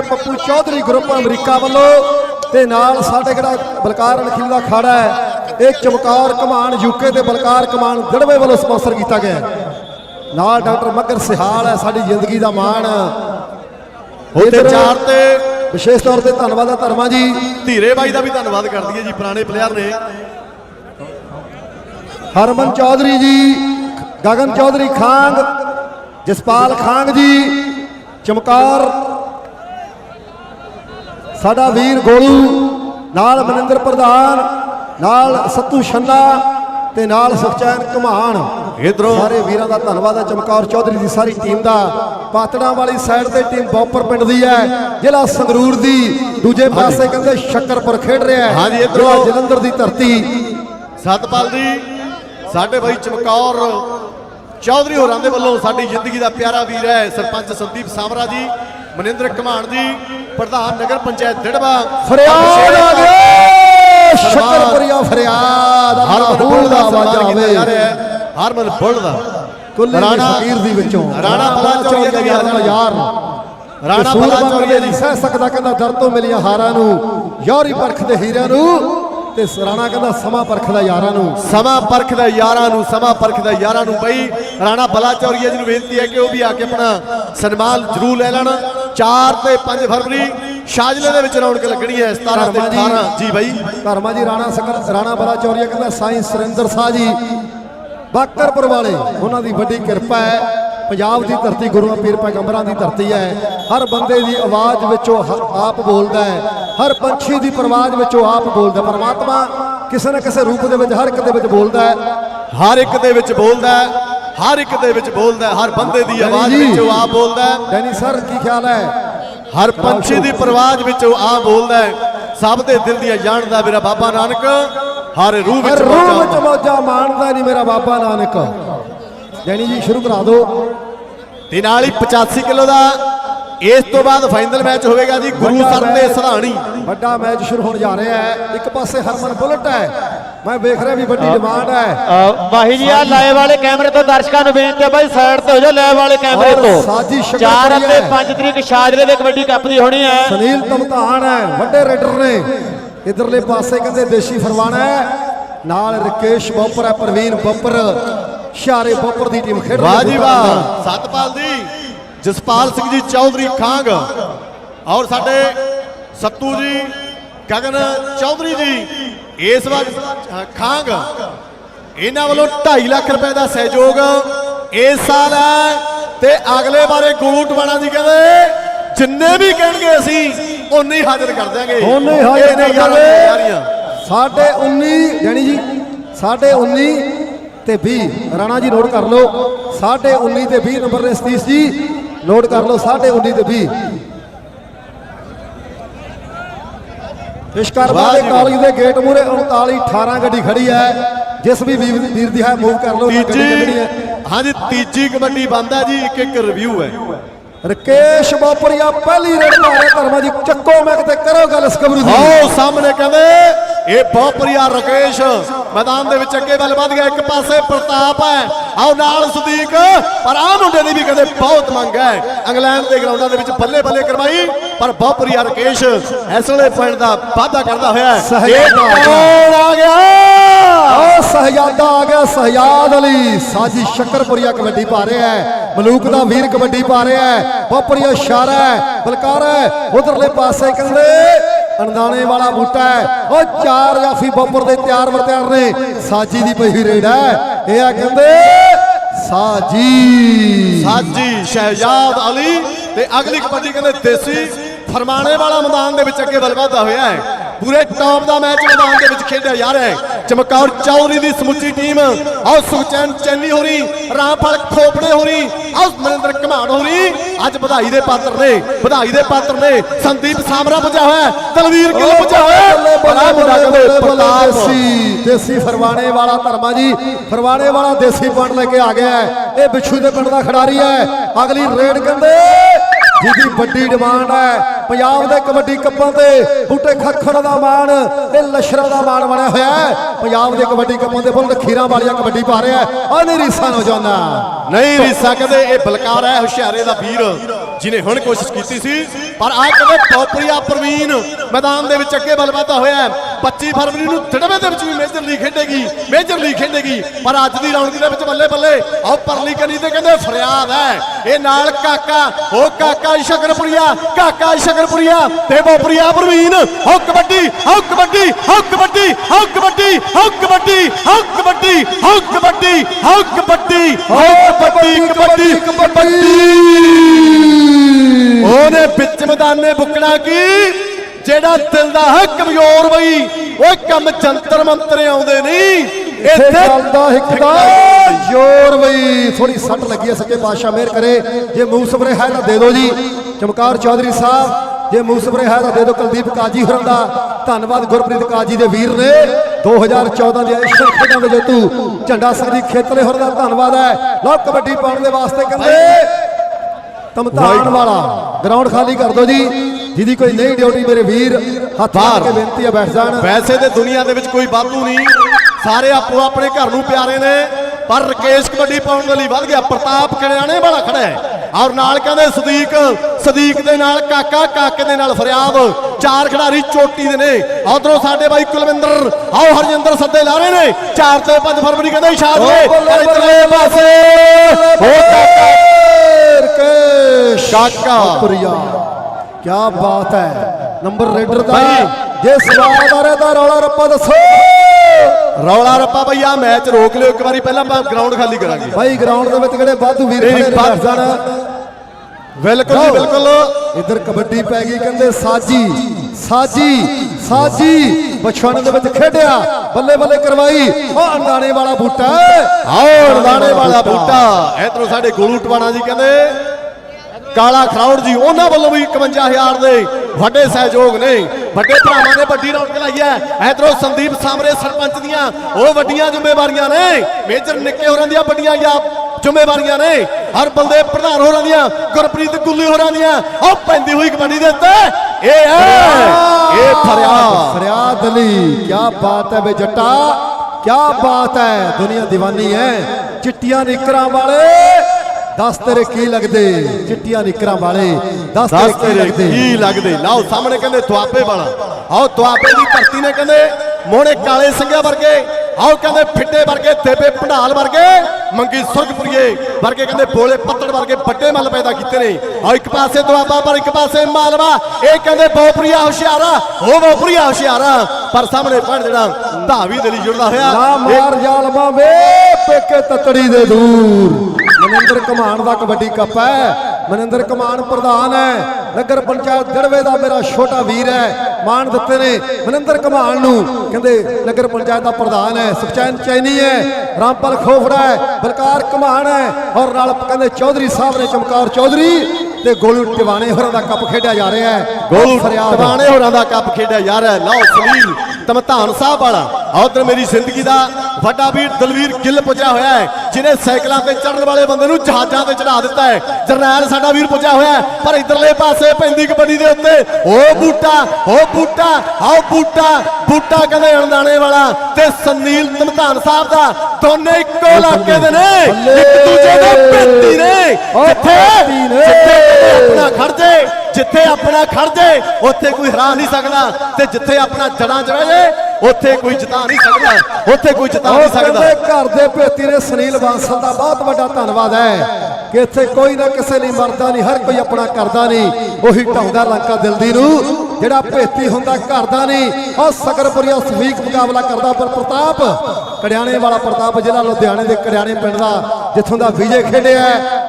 Doctor Pappu Chaudhary group ਅਮਰੀਕਾ ਵੱਲੋਂ ਤੇ ਨਾਲ ਸਾਡੇ ਜਿਹੜਾ ਬਲਕਾਰ ਅਣਖੀਲ ਦਾ ਖਾੜਾ ਹੈ ਇਹ ਚਮਕੌਰ ਕਮਾਨ ਯੂਕੇ ਤੇ ਬਲਕਾਰ ਕਮਾਨ ਦੜਵੇ ਵੱਲੋਂ ਸਪਾਂਸਰ ਕੀਤਾ ਗਿਆ ਹੈ। ਨਾਲ ਡਾਕਟਰ ਮੱਗਰ ਸਿਹਾਲ ਹੈ ਸਾਡੀ ਜ਼ਿੰਦਗੀ ਦਾ ਮਾਣ। ਇੱਧਰ ਚਾਰ ਤੇ ਵਿਸ਼ੇਸ਼ ਤੌਰ ਤੇ ਧੰਨਵਾਦ ਹੈ ਧਰਮਾ ਜੀ। ਧੀਰੇ ਬਾਈ ਦਾ ਵੀ ਧੰਨਵਾਦ ਕਰ ਦਈਏ ਜੀ ਪੁਰਾਣੇ ਪਲੇਅਰ ਨੇ। ਹਰਮਨ ਚੌਧਰੀ ਜੀ ਗਗਨ ਚੌਧਰੀ ਖਾਂਗ ਜਸਪਾਲ ਖਾਂਗ ਜੀ ਚਮਕਾਰ ਸਾਡਾ ਵੀਰ ਗੋਲੂ ਨਾਲ ਮਨਿੰਦਰ ਪ੍ਰਧਾਨ ਨਾਲ ਸੱਤੂ ਛੰਨਾ ਤੇ ਨਾਲ ਸੁਖਚੈਨ ਘਮਾਨ ਇਧਰੋਂ ਸਾਰੇ ਵੀਰਾਂ ਦਾ ਧੰਨਵਾਦ ਹੈ। ਚਮਕੌਰ ਚੌਧਰੀ ਦੀ ਸਾਰੀ ਟੀਮ ਦਾ। ਪਾਤੜਾਂ ਵਾਲੀ ਸਾਈਡ ਤੇ ਟੀਮ ਬੌਪਰ ਪਿੰਡ ਦੀ ਹੈ। ਜ਼ਿਲ੍ਹਾ ਸੰਗਰੂਰ ਦੀ। ਦੂਜੇ ਪਾਸੇ ਕਹਿੰਦੇ ਸ਼ੱਕਰਪੁਰ ਖੇਡ ਰਿਹਾ ਹੈ। ਹਾਂਜੀ, ਇੱਧਰੋਂ- ਜਲੰਧਰ ਦੀ ਧਰਤੀ। ਸਤਪਾਲ ਜੀ ਸਾਡੇ ਬਾਈ ਚਮਕੌਰ ਚੌਧਰੀ ਹੋਰਾਂ ਦੇ ਵੱਲੋਂ ਸਾਡੀ ਜ਼ਿੰਦਗੀ ਦਾ ਪਿਆਰਾ ਵੀਰ ਹੈ। ਸਰਪੰਚ ਸੰਦੀਪ ਸਾਮਰਾ ਜੀ ਮਨਿੰਦਰ ਘਮਾਣ ਜੀ ਪ੍ਰਧਾਨ ਨਗਰ ਪੰਚਾਇਤ ਦਿੜਵਾ ਫਰਿਆਦ ਆ ਗਿਆ। ਸ਼ੱਕਰਪੁਰੀਆ ਫਰਿਆਦ ਹਰਮਨ ਦਾ ਆਵਾਜ਼ ਆਵੇ ਹਰਮਨ ਬੁੱਲ ਦਾ। ਕੁੱਲੇ ਫਕੀਰ ਦੀ ਵਿੱਚੋਂ। ਰਾਣਾ ਬਲਾ ਚੌਧਰੀ ਦਾ ਯਾਰ ਯਾਰ। ਰਾਣਾ ਬਣ ਚੌਧਰੀ ਸਹਿ ਸਕਦਾ ਕਹਿੰਦਾ ਦਰ ਤੋਂ ਮਿਲੀਆਂ ਹਾਰਾਂ ਨੂੰ। ਯਾਰੀ ਪਰਖ ਦੇ ਹੀਰਿਆਂ ਨੂੰ। ਤੇ ਰਾਣਾ ਕਹਿੰਦਾ ਸਮਾਂ ਪਰਖ ਦਾ ਯਾਰਾਂ ਨੂੰ। ਸਮਾਂ ਪਰਖ ਦਾ ਯਾਰਾਂ ਨੂੰ ਸਮਾਂ ਪਰਖ ਦਾ ਯਾਰਾਂ ਨੂੰ। ਬਈ ਰਾਣਾ ਬਲਾਚੌਰੀਆ ਜੀ ਨੂੰ ਬੇਨਤੀ ਹੈ ਕਿ ਉਹ ਵੀ ਆ ਕੇ ਆਪਣਾ ਸਨਮਾਨ ਜ਼ਰੂਰ ਲੈ ਲੈਣ। 4 ਤੇ 5 ਫਰਵਰੀ ਸ਼ਾਜਲੇ ਦੇ ਵਿੱਚ ਰੌਣਕ ਲੱਗਣੀ ਹੈ 17 ਤੇ ਧਰਮਾ ਜੀ। 18 ਜੀ ਬਾਈ। ਧਰਮਾ ਜੀ ਰਾਣਾ ਸਕਰ ਰਾਣਾ ਬੜਾ ਚੌਰੀਆ ਕਹਿੰਦਾ ਸਾਈਂ ਸੁਰਿੰਦਰ ਸਾਹ ਜੀ। ਬਾਕਰਪੁਰ ਵਾਲੇ ਉਹਨਾਂ ਦੀ ਵੱਡੀ ਕਿਰਪਾ ਹੈ। ਪੰਜਾਬ ਦੀ ਧਰਤੀ ਗੁਰੂਆਂ ਪੀਰ ਪੈਗੰਬਰਾਂ ਦੀ ਧਰਤੀ ਹੈ। ਹਰ ਬੰਦੇ ਦੀ ਆਵਾਜ਼ ਵਿੱਚੋਂ ਆਪ ਬੋਲਦਾ ਹੈ। ਹਰ ਪੰਛੀ ਦੀ ਪਰਵਾਜ਼ ਵਿੱਚੋਂ ਆਪ ਬੋਲਦਾ ਪਰਮਾਤਮਾ ਕਿਸੇ ਨਾ ਕਿਸੇ ਰੂਪ ਦੇ ਵਿੱਚ ਹਰ ਇੱਕ ਦੇ ਵਿੱਚ ਬੋਲਦਾ ਹੈ। ਹਰ ਇੱਕ ਦੇ ਵਿੱਚ ਬੋਲਦਾ ਹੈ। ਹਰ ਇੱਕ ਦੇ ਵਿੱਚ ਬੋਲਦਾ ਹੈ। ਹਰ ਬੰਦੇ ਦੀ ਆਵਾਜ਼। ਵਿੱਚੋਂ ਆ ਬੋਲਦਾ ਹੈ। ਡੈਨੀ ਸਰ ਕੀ ਖਿਆਲ ਹੈ? ਹਰ ਪੰਛੀ ਦੀ ਪਰਵਾਜ਼ ਵਿੱਚੋਂ ਆ ਬੋਲਦਾ ਹੈ। ਸਭ ਦੇ ਦਿਲ ਦੀਆਂ ਜਾਣਦਾ ਮੇਰਾ ਬਾਬਾ ਨਾਨਕ। ਹਰ ਰੂਹ ਵਿੱਚ ਮੌਜਾ ਮਾਣਦਾ ਨਹੀਂ ਮੇਰਾ ਬਾਬਾ ਨਾਨਕ। ਡੈਨੀ ਜੀ ਸ਼ੁਰੂ ਕਰਾ ਦਿਓ। ਤੇ ਨਾਲ ਹੀ 85 ਕਿਲੋ ਦਾ ਇਸ ਤੋਂ ਬਾਅਦ ਫਾਈਨਲ ਮੈਚ ਹੋਵੇਗਾ ਜੀ ਗੁਰੂ ਸਰ ਮੈਚ। ਸਧਾਣੀ। ਵੱਡਾ ਮੈਚ ਸ਼ੁਰੂ ਹੋਣ ਜਾ ਰਿਹਾ ਹੈ। ਇੱਕ ਪਾਸੇ ਹਰਮਨ ਬੁਲਟ ਹੈ। ਮੈਂ ਵੇਖ ਰਿਹਾ ਵੀ ਵੱਡੀ ਡਿਮਾਂਡ ਹੈ। ਮਾਹੀ ਜੀ ਆ ਲਾਈਵ ਵਾਲੇ ਕੈਮਰੇ ਤੋਂ ਦਰਸ਼ਕਾਂ ਨੂੰ ਬੇਨਤੀ ਹੈ ਬਾਈ ਸਾਈਡ ਤੇ ਹੋ ਜਾਓ ਲਾਈਵ ਵਾਲੇ ਕੈਮਰੇ ਤੋਂ। ਸਾਜੀ ਸ਼ਕਲ 4 ਕਰੀ ਅਤੇ ਹੈ। 5 ਤਰੀਕ ਸ਼ਾਜਰੇ ਦੇ ਕਬੱਡੀ ਕੱਪ ਦੀ ਹੋਣੀ ਹੈ। ਸੁਨੀਲ ਤਮਤਾਨ ਹੈ ਵੱਡੇ ਰੇਡਰ ਨੇ। ਇਧਰਲੇ ਪਾਸੇ ਕਹਿੰਦੇ ਦੇਸ਼ੀ ਫਰਵਾਣਾ ਹੈ। ਨਾਲ ਰਕੇਸ਼ ਬੋਪਰ ਹੈ ਪ੍ਰਵੀਨ ਬੋਪਰ। ਸ਼ਾਰੇ ਬੋਪਰ ਦੀ ਟੀਮ ਖੇਡ ਰਹੀ ਹੈ ਵਾਹ ਜੀ ਵਾਹ। ਸਤਪਾਲ ਜੀ ਜਸਪਾਲ ਸਿੰਘ ਜੀ ਚੌਧਰੀ ਖਾਂਗ। ਔਰ ਸਾਡੇ ਸੱਤੂ ਜੀ ਗਗਨ ਚੌਧਰੀ ਜੀ ਇਸ ਵਾਰ ਖਾਂਗ। ਇਹਨਾਂ ਵੱਲੋਂ 2.5 ਲੱਖ ਰੁਪਏ ਦਾ ਸਹਿਯੋਗ ਇਸ ਸਾਲ ਹੈ। ਤੇ ਅਗਲੇ ਬਾਰੇ ਗੋਲੂ ਟਵਾਣਾ ਜੀ ਕਹਿੰਦੇ ਜਿੰਨੇ ਵੀ ਕਹਿਣਗੇ ਅਸੀਂ ਉਨੇ ਹੀ ਹਾਜ਼ਰ ਕਰ ਦਿਆਂਗੇ। ਉਹਨੇ ਹੀ ਹਾਜ਼ਰ ਕਰ ਯਾਰੀਆਂ। ਸਾਡੇ 19 ਜਾਨੀ ਜੀ ਸਾਡੇ 19 ਤੇ 20 ਰਾਣਾ ਜੀ ਨੋਟ ਕਰ ਲਓ ਸਾਡੇ 19 ਤੇ 20 ਨੰਬਰ ਨੇ ਸਤੀਸ਼ ਜੀ ਨੋਟ ਕਰ ਲਓ ਸਾਡੇ 19 ਤੇ 20 ਵਿਸ਼ਕਰਮਾ ਦੇ। ਕਾਲਜ ਦੇ ਗੇਟ ਮੂਰੇ 39 18 ਗੱਡੀ ਖੜੀ ਹੈ। ਜਿਸ ਵੀ ਵੀਰ ਦੀ ਹੈ ਮੂਵ ਕਰ ਲਓ ਤੀਜੀ। ਹਾਂਜੀ ਤੀਜੀ ਕਬੱਡੀ ਬੰਦ ਹੈ ਜੀ ਇੱਕ ਇੱਕ ਰਿਵਿਊ ਹੈ। ਰਕੇਸ਼ ਬਾਪਰੀਆ ਪਹਿਲੀ ਰੇਡ ਮਾਰੇ ਧਰਮਾ ਜੀ ਚੱਕੋ ਮੈਂ ਕਿਤੇ ਕਰੋ ਗੱਲ ਇਸ ਕਬਰੂ ਦੀ। ਆਓ ਸਾਹਮਣੇ ਕਹਿੰਦੇ ਇਹ ਬਹੁਪਰੀਆ ਰਕੇਸ਼ ਮੈਦਾਨ ਦੇ ਵਿੱਚ ਅੱਗੇ ਵੱਲ ਵੱਧ ਗਿਆ। ਇੱਕ ਪਾਸੇ ਪ੍ਰਤਾਪ ਹੈ। ਆਓ ਨਾਲ ਸਦੀਕ ਪਰ ਆ ਮੁੰਡੇ ਦੀ ਵੀ ਕਹਿੰਦੇ ਬਹੁਤ ਮੰਗ ਹੈ। ਇੰਗਲੈਂਡ ਦੇ ਗਰਾਊਂਡਾਂ ਦੇ ਵਿੱਚ ਬੱਲੇ ਬੱਲੇ ਕਰਵਾਈ ਪਰ ਬਹੁਪਰੀਆ ਰਕੇਸ਼ ਇਸ ਵੇਲੇ ਪੁਆਇੰਟ ਦਾ ਵਾਅਦਾ ਕਰਦਾ ਹੋਇਆ ਹੈ। ਇਹ। ਕੌਣ ਆ ਗਿਆ। ਓ ਸਹਜਾਦਾ ਆ ਗਿਆ ਸਹਜਾਦ ਅਲੀ ਸਾਜੀ ਸ਼ੱਕਰਪੁਰੀਆ ਕਬੱਡੀ ਪਾ ਰਿਹਾ ਹੈ। ਮਲੂਕ ਦਾ ਵੀਰ ਕਬੱਡੀ ਪਾ ਰਿਹਾ ਹੈ। ਬਾਪਰੀਆ ਇਸ਼ਾਰਾ ਹੈ ਬਲਕਾਰ ਹੈ। ਉਧਰਲੇ ਪਾਸੇ ਕਹਿੰਦੇ ਅਣਦਾਣੇ ਵਾਲਾ ਬੂਟਾ ਹੈ। ਉਹ ਚਾਰ ਜਾਫੀ ਬੱਬਰ ਦੇ ਤਿਆਰ ਵਰਤਿਆਰ ਨੇ। ਸਾਜੀ ਦੀ ਪਈ ਰੇੜ ਹੈ। ਇਹ ਆ ਕਹਿੰਦੇ ਸਾਜੀ। ਸਾਜੀ ਸ਼ਹਿਜਾਦ ਅਲੀ ਤੇ ਅਗਲੀ ਕਬੱਡੀ ਕਹਿੰਦੇ ਦੇਸੀ। ਫਰਮਾਣੇ ਵਾਲਾ ਮੈਦਾਨ ਦੇ ਵਿੱਚ ਅੱਗੇ ਵੱਲ ਵਧਦਾ ਹੋਇਆ ਹੈ। ਪੂਰੇ ਟੌਪ ਦਾ ਮੈਚ ਮੈਦਾਨ ਦੇ ਵਿੱਚ ਖੇਡਿਆ ਜਾ ਰਿਹਾ ਹੈ। ਚਮਕੌਰ ਚੌਧਰੀ ਦੀ ਸਮੁੱਚੀ ਟੀਮ ਆਓ ਸੁਖਚੈਨ ਚੈਨੀ ਹੋਰੀ ਰਾਮਫਲ ਖੋਪੜੇ ਹੋਰੀ ਆਓ ਮਨਿੰਦਰ ਘਮਾੜ ਹੋਰੀ। ਅੱਜ ਵਧਾਈ ਦੇ ਪਾਤਰ ਨੇ ਵਧਾਈ ਦੇ ਪਾਤਰ ਨੇ ਸੰਦੀਪ ਸਾਮਰਾ ਪੁੱਜਾ ਹੋਇਆ ਹੈ, ਦਲਵੀਰ ਗਿੱਲ ਪੁੱਜਾ ਹੋਇਆ। ਬੜਾ ਮੁੰਡਾ ਕਹਿੰਦੇ ਪ੍ਰਤਾਪ। ਦੇਸੀ ਦੇਸੀ ਫਰਵਾਣੇ ਵਾਲਾ ਧਰਮਾ ਜੀ ਫਰਵਾਣੇ ਵਾਲਾ ਦੇਸੀ ਪੁਆਇੰਟ ਲੈ ਕੇ ਆ ਗਿਆ ਇਹ ਬਿੱਛੂ ਦੇ ਪਿੰਡ ਦਾ ਖਿਡਾਰੀ ਹੈ। ਅਗਲੀ ਰੇਡ ਕਹਿੰਦੇ ਜਿਹਦੀ ਵੱਡੀ ਡਿਮਾਂਡ ਹੈ ਪੰਜਾਬ ਦੇ ਕਬੱਡੀ ਕੱਪਾਂ ਤੇ ਬੂਟੇ ਖੱਖੜ ਦਾ ਮਾਣ ਇਹ ਲਸ਼ਰਾਂ ਦਾ ਮਾਣ ਬਣਿਆ ਹੋਇਆ ਪੰਜਾਬ ਦੇ ਕਬੱਡੀ ਕੱਪਾਂ ਦੇ ਫੁੱਲ ਖੀਰਾਂ ਵਾਲੀਆਂ ਕਬੱਡੀ ਪਾ ਰਿਹਾ ਆ ਨਹੀਂ ਰੀਸਾ ਨੌਜਵਾਨਾ। ਨਹੀਂ ਰੀਸਾ ਕਹਿੰਦੇ ਇਹ ਬਲਕਾਰ ਹੈ, ਹੁਸ਼ਿਆਰੇ ਦਾ ਵੀਰ ਜਿਨੇ ਹੁਣ ਕੋਸ਼ਿਸ਼ ਕੀਤੀ ਸੀ। ਪਰ ਆ ਕਹਿੰਦੇ ਪੌਪਰੀਆ ਪ੍ਰਵੀਨ ਮੈਦਾਨ ਦੇ ਵਿੱਚ ਅੱਗੇ ਬਲਵਾਦਾ ਹੋਇਆ ਹੈ। 25 ਫਰਵਰੀ ਨੂੰ ਦੜਵੇ ਦੇ ਵਿੱਚ ਵੀ ਮੇਜਰ ਲੀਗ ਖੇਡੇਗੀ, ਮੇਜਰ ਲੀਗ ਖੇਡੇਗੀ। ਪਰ ਅੱਜ ਦੀ ਰੌਣਕ ਦੇ ਵਿੱਚ ਬੱਲੇ ਬੱਲੇ ਆਹ ਪਰਲੀ ਕਨੀ ਤੇ ਕਹਿੰਦੇ ਫਰਿਆਦ ਹੈ। ਇਹ ਨਾਲ ਕਾਕਾ ਉਹ ਕਾਕਾ ਸ਼ਕਰਪੁਰੀਆ ਕਾਕਾ ਸ਼ਕਰਪੁਰੀਆ ਤੇ ਪੌਪਰੀਆ ਪ੍ਰਵੀਨ। ਹੋ ਕਬੱਡੀ ਹੋ ਕਬੱਡੀ ਹੋ ਕਬੱਡੀ ਹੋ ਕਬੱਡੀ ਹੋ ਕਬੱਡੀ ਹੋ ਕਬੱਡੀ ਹੋ ਕਬੱਡੀ ਹੋ ਕਬੱਡੀ ਹੋ ਕਬੱਡੀ ਕਬੱਡੀ ਕਬੱਡੀ। ਉਹਨੇ ਵਿੱਚ ਮੈਦਾਨੇ ਬੁੱਕਣਾ ਕੀ? ਜਿਹੜਾ ਦਿਲ ਦਾ ਹੈ ਕਮਜ਼ੋਰ ਬਈ ਓਏ ਕੰਮ ਜੰਤਰ ਮੰਤਰ ਆਉਂਦੇ ਨਹੀਂ ਇੱਥੇ ਚੱਲਦਾ ਇੱਕ ਦਾ ਜ਼ੋਰ ਬਈ ਥੋੜੀ ਸੱਟ ਲੱਗੀ ਹੈ ਸੱਚੇ ਬਾਦਸ਼ਾਹ ਮਿਹਰ ਕਰੇ। ਜੇ ਮੂੰਹ ਸਪਰੇ ਹੈ ਤਾਂ ਦੇ ਦਿਓ ਜੀ। ਚਮਕਾਰ ਚੌਧਰੀ ਸਾਹਿਬ ਜੇ ਮੂੰਹ ਸਪਰੇ ਹੈ ਤਾਂ ਦੇ ਦਿਓ ਕੁਲਦੀਪ ਕਾਜੀ ਹੋਰਾਂ ਦਾ। ਧੰਨਵਾਦ ਗੁਰਪ੍ਰੀਤ ਕਾਜੀ ਦੇ ਵੀਰ ਨੇ। 2014 ਦੇ ਏਸ਼ੀਅਨ ਖੇਡਾਂ ਦੇ ਜੇਤੂ। ਝੰਡਾ ਸਿੰਘ ਜੀ ਖੇਤਰੇ ਹੋਰਾਂ ਦਾ ਧੰਨਵਾਦ ਹੈ। ਲਓ ਕਬੱਡੀ ਪਾਉਣ ਦੇ ਵਾਸਤੇ ਕਹਿੰਦੇ ਤਮਤਾਨ ਵਾਲਾ ਗਰਾਊਂਡ ਖਾਲੀ ਕਰ ਦਿਓ ਜੀ। ਜਿਹਦੀ ਕੋਈ ਨਹੀਂ ਡਿਊਟੀ ਮੇਰੇ ਵੀਰ ਹੱਥ ਮਾਰ ਕੇ ਬੇਨਤੀ ਹੈ ਬੈਠ ਜਾਣ। ਵੈਸੇ ਤੇ ਦੁਨੀਆ ਦੇ ਵਿੱਚ ਕੋਈ ਵਾਧੂ ਨਹੀਂ। ਸਾਰੇ ਆਪੋ ਆਪਣੇ ਘਰ ਨੂੰ ਪਿਆਰੇ ਨੇ। ਪਰ ਰਕੇਸ਼ ਕਬੱਡੀ ਪਾਉਣ ਦੇ ਲਈ ਵੱਧ ਗਿਆ। ਪ੍ਰਤਾਪ ਕੜਿਆਣੇ ਵਾਲਾ ਖੜਾ ਹੈ? ਔਰ ਨਾਲ ਕਹਿੰਦੇ ਸਦੀਕ ਸਦੀਕ ਦੇ ਨਾਲ ਕਾਕਾ ਕਾਕੇ ਦੇ ਨਾਲ ਫਰਿਆਦ। ਚਾਰ ਖਿਡਾਰੀ ਚੋਟੀ ਦੇ ਨੇ। ਉਧਰੋਂ ਸਾਡੇ ਬਾਈ ਕੁਲਵਿੰਦਰ ਆਓ ਹਰਜਿੰਦਰ ਸੱਦੇ ਲਾ ਰਹੇ ਨੇ। 4 ਤੇ 5 ਫਰਵਰੀ ਕਹਿੰਦੇ ਇਸ਼ਾਰ ਇਧਰਲੇ ਪਾਸੇ। ਉਹ ਕਾਕਾ। ਰਕੇਸ਼ ਕਾਕਾ। ਪ੍ਰਿਆ ਕੀ ਬਾਤ ਹੈ। ਨੰਬਰ ਰੇਡਰ ਦਾ। ਜੇ ਸਵਾਦ ਆ ਰਿਹਾ ਤਾਂ ਰੌਲਾ ਰੱਪਾ ਦੱਸੋ। ਰੌਲਾ ਰੱਪਾ ਬਈ ਆ ਮੈਚ ਰੋਕ ਲਿਓ ਇੱਕ ਵਾਰੀ ਪਹਿਲਾਂ ਆਪਾਂ ਗਰਾਊਂਡ ਖਾਲੀ ਕਰਾਂਗੇ। ਭਾਈ ਗਰਾਊਂਡ ਦੇ ਵਿੱਚ ਕਿਹੜੇ ਵਾਧੂ ਵੀਰ ਖੜੇ ਨੇ ਜਾਣ ਬਿਲਕੁਲ ਜੀ ਬਿਲਕੁਲ। ਇੱਧਰ ਕਬੱਡੀ ਪੈ ਗਈ ਕਹਿੰਦੇ ਸਾਜੀ ਸਾਜੀ ਸਾਜੀ। ਬਛਵਾਣੇ ਦੇ ਵਿੱਚ ਖੇਡਿਆ ਬੱਲੇ ਬੱਲੇ ਕਰਵਾਈ। ਉਹ ਅੰਦਾਣੇ ਵਾਲਾ ਬੂਟਾ ਆਓ ਰਦਾਣੇ ਵਾਲਾ ਬੂਟਾ। ਇਧਰੋਂ ਸਾਡੇ ਗੋਲੂ ਟਵਾਣਾ ਜੀ ਕਹਿੰਦੇ ਕਾਲਾ ਖਰਾਉੜ ਜੀ ਉਹਨਾਂ ਵੱਲੋਂ ਵੀ 51000 ਦੇ ਵੱਡੇ ਸਹਿਯੋਗ ਨੇ ਵੱਡੇ ਭਰਾਵਾਂ ਨੇ ਵੱਡੀ ਰੌਣਕ ਲਾਈ ਹੈ। ਇਧਰੋਂ ਸੰਦੀਪ ਸਾਮਰੇ ਸਰਪੰਚ ਦੀਆਂ ਉਹ ਵੱਡੀਆਂ ਜ਼ਿੰਮੇਵਾਰੀਆਂ ਨੇ। ਮੇਜਰ ਨਿੱਕੇ ਹੋਰਾਂ ਦੀਆਂ ਵੱਡੀਆਂ ਜਾਂ ਜ਼ਿੰਮੇਵਾਰੀਆਂ ਨੇ। ਹਰ ਬਲਦੇਵ ਪ੍ਰਧਾਨ ਹੋਰਾਂ ਦੀਆਂ ਗੁਰਪ੍ਰੀਤ ਗੁੱਲੀ ਹੋਰਾਂ ਦੀਆਂ। ਉਹ ਪੈਂਦੀ ਹੋਈ ਕਬੱਡੀ ਦੇ ਉੱਤੇ। ਇਹ ਹੈ। ਇਹ ਫਰਿਆਦ। ਫਰਿਆਦ ਅਲੀ ਕੀ ਬਾਤ ਹੈ ਬੇ ਜੱਟਾ। ਕੀ ਬਾਤ ਹੈ। ਦੁਨੀਆ دیਵਾਨੀ ਹੈ। ਚਿੱਟੀਆਂ ਨਿਕਰਾਂ ਵਾਲੇ। ਦੱਸ ਤੇਰੇ ਕੀ ਲੱਗਦੇ? ਚਿੱਟੀਆਂ ਨਿਕਰਾਂ ਵਾਲੇ ਦੱਸ ਤੇਰੇ ਕੀ ਲੱਗਦੇ? ਕੀ ਲੱਗਦੇ? ਲਓ ਸਾਹਮਣੇ ਕਹਿੰਦੇ ਦੁਆਬੇ ਵਾਲਾ। ਆਓ ਦੁਆਬੇ ਦੀ ਧਰਤੀ ਨੇ ਕਹਿੰਦੇ ਮੋਹਣੇ ਕਾਲੇ ਸਿੰਘਾਂ ਵਰਗੇ ਆਓ ਕਹਿੰਦੇ ਫਿੱਟੇ ਵਰਗੇ ਦੇਵੇ ਭੰਡਾਲ ਵਰਗੇ ਮੰਗੀ ਸੁਰਗਪੁਰੀਏ ਵਰਗੇ ਕਹਿੰਦੇ ਬੋਲੇ ਪੱਤੜ ਵਰਗੇ ਵੱਡੇ ਮੱਲ ਪੈਦਾ ਕੀਤੇ ਨੇ। ਆਓ ਇੱਕ ਪਾਸੇ ਦੁਆਬਾ ਪਰ ਇੱਕ ਪਾਸੇ ਮਾਲਵਾ। ਇਹ ਕਹਿੰਦੇ ਬਹੁਪਰੀਆ ਹੁਸ਼ਿਆਰਾ ਉਹ ਬਹੁਪਰੀਆ ਹੁਸ਼ਿਆਰਾ। ਪਰ ਸਾਹਮਣੇ ਪੜ ਜਿਹੜਾ ਧਾਵੀ ਦੇ ਲਈ ਜੁੜਦਾ ਹੋਇਆ। ਨਾ ਮਾਰ ਜਾਲਮਾ ਵੇ ਪੇਕੇ ਤਤੜੀ ਦੇ ਦੂਰ। ਮਨਿੰਦਰ ਕਮਾਨ ਦਾ ਕਬੱਡੀ ਕੱਪ ਹੈ। ਮਨਿੰਦਰ ਕਮਾਨ ਪ੍ਰਧਾਨ ਹੈ। ਨਗਰ ਪੰਚਾਇਤ ਜੜਵੇ ਦਾ ਮੇਰਾ ਛੋਟਾ ਵੀਰ ਹੈ। ਮਾਨ ਦਿੱਤੇ ਨੇ ਮਨਿੰਦਰ ਕਮਾਨ ਨੂੰ। ਕਹਿੰਦੇ ਨਗਰ ਪੰਚਾਇਤ ਦਾ ਪ੍ਰਧਾਨ ਹੈ। ਸੁਖਚੈਨ ਚੈਨੀ ਹੈ। ਰਾਮਪਾਲ ਖੋਫੜਾ ਹੈ। ਬਲਕਾਰ ਕਮਾਨ ਹੈ। ਔਰ ਨਾਲ ਕਹਿੰਦੇ ਚੌਧਰੀ ਸਾਹਿਬ ਨੇ ਚਮਕੌਰ ਚੌਧਰੀ ਤੇ ਗੋਲੂ ਟਿਵਾਣੇ ਹੋਰਾਂ ਦਾ ਕੱਪ ਖੇਡਿਆ ਜਾ ਰਿਹਾ ਹੈ। ਗੋਲ ਟਵਾਣੇ ਹੋਰਾਂ ਦਾ ਕੱਪ ਖੇਡਿਆ ਯਾਰ ਹੈ। ਲਓ ਸੁਨੀਲ ਤਮਤਾਨ ਸਾਹਿਬ ਵਾਲਾ। ਉਧਰ ਮੇਰੀ ਜ਼ਿੰਦਗੀ ਦਾ ਵੱਡਾ ਵੀਰ ਦਲਵੀਰ ਗਿੱਲ ਪੁੱਜਿਆ ਹੋਇਆ ਹੈ ਜਿਨੇ ਸਾਈਕਲਾਂ ਤੇ ਚੜਨ ਵਾਲੇ ਬੰਦੇ ਨੂੰ ਜਹਾਜ਼ਾਂ ਤੇ ਚੜਾ ਦਿੱਤਾ ਹੈ। ਜਰਨੈਲ ਸਾਡਾ ਵੀਰ ਪੁੱਜਿਆ ਹੋਇਆ ਹੈ ਪਰ ਇਧਰਲੇ ਪਾਸੇ ਪੈਂਦੀ ਕਬੱਡੀ ਦੇ ਉੱਤੇ ਉਹ ਬੂਟਾ ਉਹ ਬੂਟਾ ਆਓ ਬੂਟਾ ਬੂਟਾ ਕਹਿੰਦੇ ਅਣਦਾਣੇ ਵਾਲਾ ਤੇ ਸੁਨੀਲ ਤਮਤਾਨ ਸਾਹਿਬ ਦਾ ਦੋਨੇ ਇੱਕੋ ਇਲਾਕੇ ਦੇ ਨੇ ਇੱਕ ਦੂਜੇ ਦੇ ਪੇਤੀ ਨੇ। ਜਿੱਥੇ। ਜਿੱਥੇ ਆਪਣਾ ਖੜ ਜੇ ਜਿੱਥੇ ਆਪਣਾ ਖੜ ਜੇ ਉੱਥੇ ਕੋਈ ਹਰਾ ਨਹੀਂ ਸਕਦਾ ਤੇ ਜਿੱਥੇ ਆਪਣਾ ਜੜਾਂ ਚੜਾ ਜੇ ਉੱਥੇ ਕੋਈ ਜਿਤਾ ਨਹੀਂ ਸਕਦਾ ਉੱਥੇ ਕੋਈ ਜਿਤਾ ਨਹੀਂ ਸਕਦਾ। ਘਰ ਦੇ ਭੇਤੀ ਨੇ ਸੁਨੀਲ ਬਾਂਸਲ ਦਾ ਬਹੁਤ ਵੱਡਾ ਧੰਨਵਾਦ ਹੈ ਕਿ ਇੱਥੇ ਕੋਈ ਨਾ ਕਿਸੇ ਲਈ ਮਰਦਾ ਨਹੀਂ ਹਰ ਕੋਈ ਆਪਣਾ ਕਰਦਾ ਨਹੀਂ। ਉਹੀ ਢਾਉਂਦਾ ਲੰਕਾ ਦਿਲਦੀ ਨੂੰ ਜਿਹੜਾ ਭੇਤੀ ਹੁੰਦਾ ਘਰ ਦਾ ਨਹੀਂ। ਉਹ ਸਕਰਪੁਰੀਆ ਸਵੀਕ ਮੁਕਾਬਲਾ ਕਰਦਾ ਪਰ ਪ੍ਰਤਾਪ ਕੜਿਆਣੇ ਵਾਲਾ ਪ੍ਰਤਾਪ ਜ਼ਿਲ੍ਹਾ ਲੁਧਿਆਣੇ ਦੇ ਕੜਿਆਣੇ ਪਿੰਡ ਦਾ ਜਿੱਥੋਂ ਦਾ ਵਿਜੇ ਖੇਡਿਆ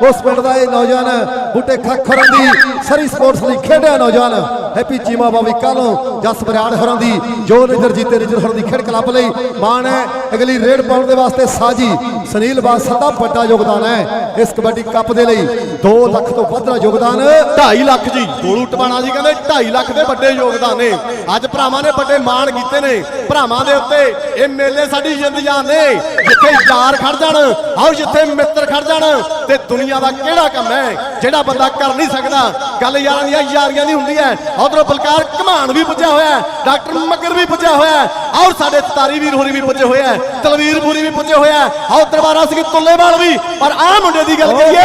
ਉਸ ਪਿੰਡ ਦਾ ਇਹ ਨੌਜਵਾਨ ਬੂਟੇ ਖੱਖਰਾਂ ਦੀ, ਸਰੀ ਸਪੋਰਟਸ ਲਈ ਖੇਡਿਆ ਨੌਜਵਾਨ। ਹੈਪੀ ਚੀਮਾ ਬਾਬੀ ਕਾਲੋਂ ਜਸ ਬਰਿਆੜ ਹੋਰਾਂ ਦੀ, ਜੋ ਨਿਜਰ ਜੀਤੇ ਨਿਜਰ ਹੋਰਾਂ ਦੀ ਖੇਡ ਕਲੱਬ ਲਈ ਮਾਣ ਹੈ। ਅਗਲੀ ਰੇਡ ਪਾਉਣ ਦੇ ਵਾਸਤੇ ਸਾਜੀ, ਸੁਨੀਲ ਬਾਸਲ ਦਾ ਵੱਡਾ ਯੋਗਦਾਨ ਹੈ। ਇਸ ਕਬੱਡੀ ਕੱਪ ਦੇ ਲਈ 2 ਲੱਖ ਤੋਂ ਵੱਧ ਦਾ ਯੋਗਦਾਨ। 2.5 ਲੱਖ ਜੀ ਗੋਲੂ ਟਵਾਣਾ ਜੀ ਕਹਿੰਦੇ 2.5 ਲੱਖ ਦੇ ਵੱਡੇ ਯੋਗਦਾਨ ਨੇ। ਅੱਜ ਭਰਾਵਾਂ ਨੇ ਵੱਡੇ ਮਾਣ ਕੀਤੇ ਨੇ। ਭਰਾਵਾਂ ਦੇ ਉੱਤੇ ਇਹ ਮੇਲੇ ਸਾਡੀ ਜ਼ਿੰਦ ਜਾਨ ਨੇ। ਜਿੱਥੇ ਯਾਰ ਖੜ ਜਾਣ, ਆਓ ਜਿੱਥੇ ਮਿੱਤਰ ਖੜ ਜਾਣ। ਤੇ ਦੁਨੀਆ ਦਾ ਕਿਹੜਾ ਕੰਮ ਹੈ? ਜਿਹੜਾ ਜਿਹੜਾ ਬੰਦਾ ਕਰ ਨਹੀਂ ਸਕਦਾ। ਗੱਲ ਯਾਰਾਂ ਦੀਆਂ ਯਾਰੀਆਂ ਦੀ ਹੁੰਦੀ ਹੈ। ਉਧਰੋਂ ਬਲਕਾਰ ਘਮਾਨ ਵੀ ਪੁੱਜਿਆ ਹੋਇਆ ਡਾਕਟਰ ਮੱਗਰ ਵੀ ਪੁੱਜਿਆ ਹੋਇਆ ਔਰ ਸਾਡੇ ਤਾਰੀ ਵੀਰ ਹੋਰੀ ਵੀ ਪੁੱਜੇ ਹੋਏ ਤਲਵੀਰ ਪੂਰੀ ਵੀ ਪੁੱਜੇ ਹੋਇਆ ਔਰ ਦਰਬਾਰਾ ਸਿੰਘ ਤੁੱਲੇਵਾਲ ਵੀ। ਪਰ ਆਹ ਮੁੰਡੇ ਦੀ ਗੱਲ ਕਰੀਏ,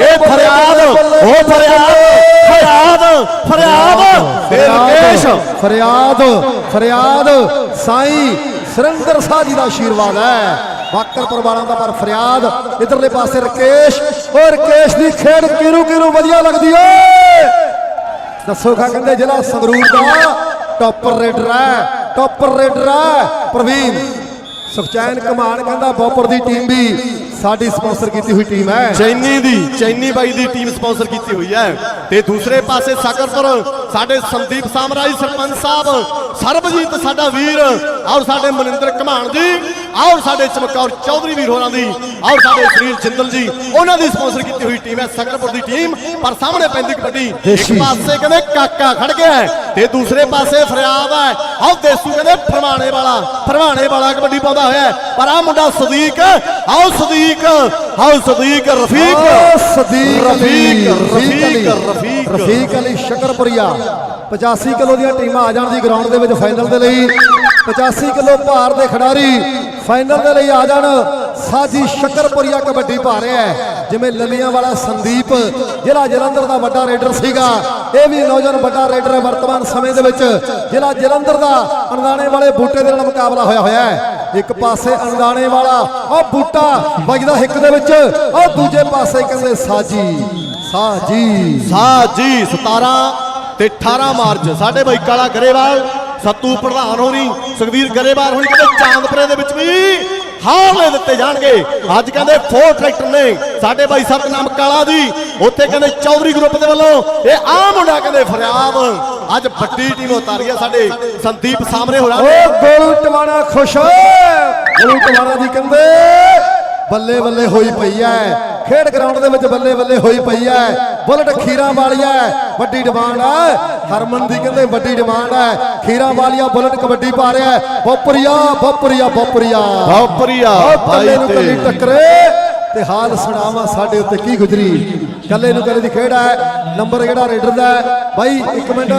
ਇਹ ਫਰਿਆਦ, ਉਹ ਫਰਿਆਦ ਫਰਿਆਦ ਫਰਿਆਦ ਤੇ ਫਰਿਆਦ ਫਰਿਆਦ, ਸਾਈਂ ਸੁਰਿੰਦਰ ਸਾਹ ਜੀ ਦਾ ਆਸ਼ੀਰਵਾਦ ਹੈ। ਬਾਕਰ ਪਰਵਾਲਾਂ ਦਾ ਪਰ ਫਰਿਆਦ। ਇਧਰਲੇ ਪਾਸੇ ਰਕੇਸ਼। ਓ ਰਕੇਸ਼ ਦੀ ਖੇਡ ਕਿਰੂ ਕਿਰੂ ਵਧੀਆ ਲੱਗਦੀ ਓਏ। ਦੱਸੋ ਕਹਿੰਦੇ ਜ਼ਿਲ੍ਹਾ ਸੰਗਰੂਰ ਦਾ। ਟੌਪਰ ਰੇਡਰ ਹੈ ਟੌਪਰ ਰੇਡਰ ਹੈ ਪ੍ਰਵੀਨ, ਸੁਖਚੈਨ ਕਮਾਨ ਕਹਿੰਦਾ ਬੋਪਰ ਦੀ ਟੀਮ ਵੀ ਸਾਡੀ ਸਪਾਂਸਰ ਕੀਤੀ ਹੋਈ ਟੀਮ ਹੈ। ਚੈਨੀ ਦੀ, ਚੈਨੀ ਬਾਈ ਦੀ ਟੀਮ ਸਪਾਂਸਰ ਕੀਤੀ ਹੋਈ ਹੈ। ਤੇ ਦੂਸਰੇ ਪਾਸੇ ਸਾਗਰਪੁਰ, ਸਾਡੇ ਸੰਦੀਪ ਸਾਮਰਾਜ ਸਰਪੰਚ ਸਾਹਿਬ, ਸਰਬਜੀਤ ਸਾਡਾ ਵੀਰ ਔਰ ਸਾਡੇ ਮਨਿੰਦਰ ਘਮਾਣ ਜੀ। ਔਰ ਸਾਡੇ ਚਮਕੌਰ ਚੌਧਰੀ ਵੀਰ ਹੋਰਾਂ ਦੀ ਔਰ ਸਾਡੇ ਸੁਨੀਲ ਜਿੰਦਲ ਜੀ ਉਹਨਾਂ ਦੀ ਸਪਾਂਸਰ ਕੀਤੀ ਹੋਈ ਟੀਮ ਹੈ ਸਾਗਰਪੁਰ ਦੀ ਟੀਮ ਪਰ ਸਾਹਮਣੇ ਪੈਂਦੀ ਕਬੱਡੀ ਇੱਕ। ਪਾਸੇ ਕਹਿੰਦੇ ਕਾਕਾ ਖੜ ਗਿਆ ਤੇ ਦੂਸਰੇ ਪਾਸੇ ਫਰਿਆਦ ਹੈ ਆਹ ਦੇਸੂ ਕਹਿੰਦੇ ਫਰਮਾਣੇ ਵਾਲਾ ਫਰਮਾਣੇ ਵਾਲਾ ਕਬੱਡੀ ਪਾਉਂਦਾ ਹੋਇਆ। ਪਰ ਆ ਮੁੰਡਾ ਸਦੀਕ ਆਓ ਸਦੀਕ ਆਓ ਸਦੀਕ ਰਫੀਕ ਸਦੀਕ ਰਫੀਕ, ਰਫੀਕ ਰਫੀਕ। ਰਫੀਕ ਅਲੀ ਸ਼ਕਰਪੁਰੀਆ 85 ਕਿਲੋ ਦੀਆਂ ਟੀਮਾਂ ਆ ਜਾਣ ਦੀ ਗਰਾਊਂਡ ਦੇ ਵਿੱਚ ਫਾਈਨਲ ਦੇ ਲਈ 85 ਕਿਲੋ ਭਾਰ ਦੇ ਖਿਡਾਰੀ ਫਾਈਨਲ ਦੇ ਲਈ ਆ ਜਾਣ। ਸਾਜੀ ਸ਼ਕਰਪੁਰੀਆ ਕਬੱਡੀ ਪਾ ਰਿਹਾ ਹੈ। ਜਿਵੇਂ ਲੱਲੀਆਂ ਵਾਲਾ ਸੰਦੀਪ, ਜ਼ਿਲ੍ਹਾ ਜਲੰਧਰ ਦਾ ਵੱਡਾ ਰੇਡਰ ਸੀਗਾ। ਇਹ ਵੀ ਨੌਜਵਾਨ ਵੱਡਾ ਰੇਡਰ ਹੈ ਵਰਤਮਾਨ ਸਮੇਂ ਦੇ ਵਿੱਚ। ਜ਼ਿਲ੍ਹਾ ਜਲੰਧਰ ਦਾ ਅਣਦਾਣੇ ਵਾਲੇ ਬੂਟੇ ਦੇ ਨਾਲ ਮੁਕਾਬਲਾ ਹੋਇਆ ਹੋਇਆ ਹੈ। ਇੱਕ ਪਾਸੇ ਅਣਦਾਣੇ ਵਾਲਾ ਉਹ ਬੂਟਾ ਵੱਜਦਾ ਹਿੱਕ ਦੇ ਵਿੱਚ। ਉਹ ਦੂਜੇ ਪਾਸੇ ਕਹਿੰਦੇ ਸਾਜੀ ਸਾਜੀ। ਸਾਹ 17 ਤੇ 18 ਮਾਰਚ, ਸਾਡੇ ਬਾਈ ਕਾਲਾ ਗਰੇਵਾਲ। ਸੱਤੂ ਪ੍ਰਧਾਨ ਹੋਣੀ, ਸੁਖਵੀਰ ਗਰੇਵਾਲ ਹੋਣੀ, ਕਹਿੰਦੇ ਚਾਂਦਪੁਰੇ ਦੇ ਵਿੱਚ ਵੀ ਹਾਲੇ ਦਿੱਤੇ ਜਾਣਗੇ। ਅੱਜ ਕਹਿੰਦੇ ਫੋਰ ਟਰੈਕਟਰ ਨੇ, ਸਾਡੇ ਬਾਈ ਸਤਨਾਮ ਕਾਲਾ ਦੀ ਉੱਥੇ ਕਹਿੰਦੇ ਚੌਧਰੀ ਗਰੁੱਪ ਦੇ ਵੱਲੋਂ ਇਹ ਆ ਮੁੰਡਾ ਕਹਿੰਦੇ ਫਰਿਆਦ। ਅੱਜ ਵੱਡੀ ਟੀਮ ਉਤਾਰੀ ਆ ਸਾਡੇ ਸੰਦੀਪ ਸਾਹਮਣੇ ਹੋ ਓ ਰਹੇ ਗੋਲੂ ਟਵਾਣਾ ਖੁਸ਼ ਗੋਲੂ ਟਵਾਣਾ ਦੀ ਕਹਿੰਦੇ ਬੱਲੇ ਬੱਲੇ ਹੋਈ ਪਈ ਐ। ਖੇਡ ਗਰਾਊਂਡ ਦੇ ਵਿੱਚ ਬੱਲੇ ਬੱਲੇ ਹੋਈ ਪਈ ਐ। ਬੁਲਟ ਖੀਰਾ ਵਾਲੀਆ ਵੱਡੀ ਡਿਮਾਂਡ ਐ। ਹਰਮਨ ਦੀ ਕਹਿੰਦੇ ਵੱਡੀ ਡਿਮਾਂਡ ਐ। ਖੀਰਾ ਵਾਲੀਆ ਬੁਲਟ ਕਬੱਡੀ ਪਾ ਰਿਹਾ ਹੈ। ਬੋਪਰੀਆ ਬੋਪਰੀਆ ਬੋਪਰੀਆ। ਬਾਪਰੀਆ ਭਾਈ ਨੂੰ ਕੱਲੀ ਤੇ ਟੱਕਰੇ ਤੇ ਹਾਲ ਸੁਣਾਵਾ ਸਾਡੇ ਉੱਤੇ ਕੀ ਗੁਜਰੀ। ਕੱਲੇ ਨੂੰ ਕੱਲੇ ਦੀ ਖੇਡ ਹੈ ਨੰਬਰ ਕਿਹੜਾ ਰੇਡਰ ਦਾ ਹੈ? ਬਾਈ ਇੱਕ ਮਿੰਟ।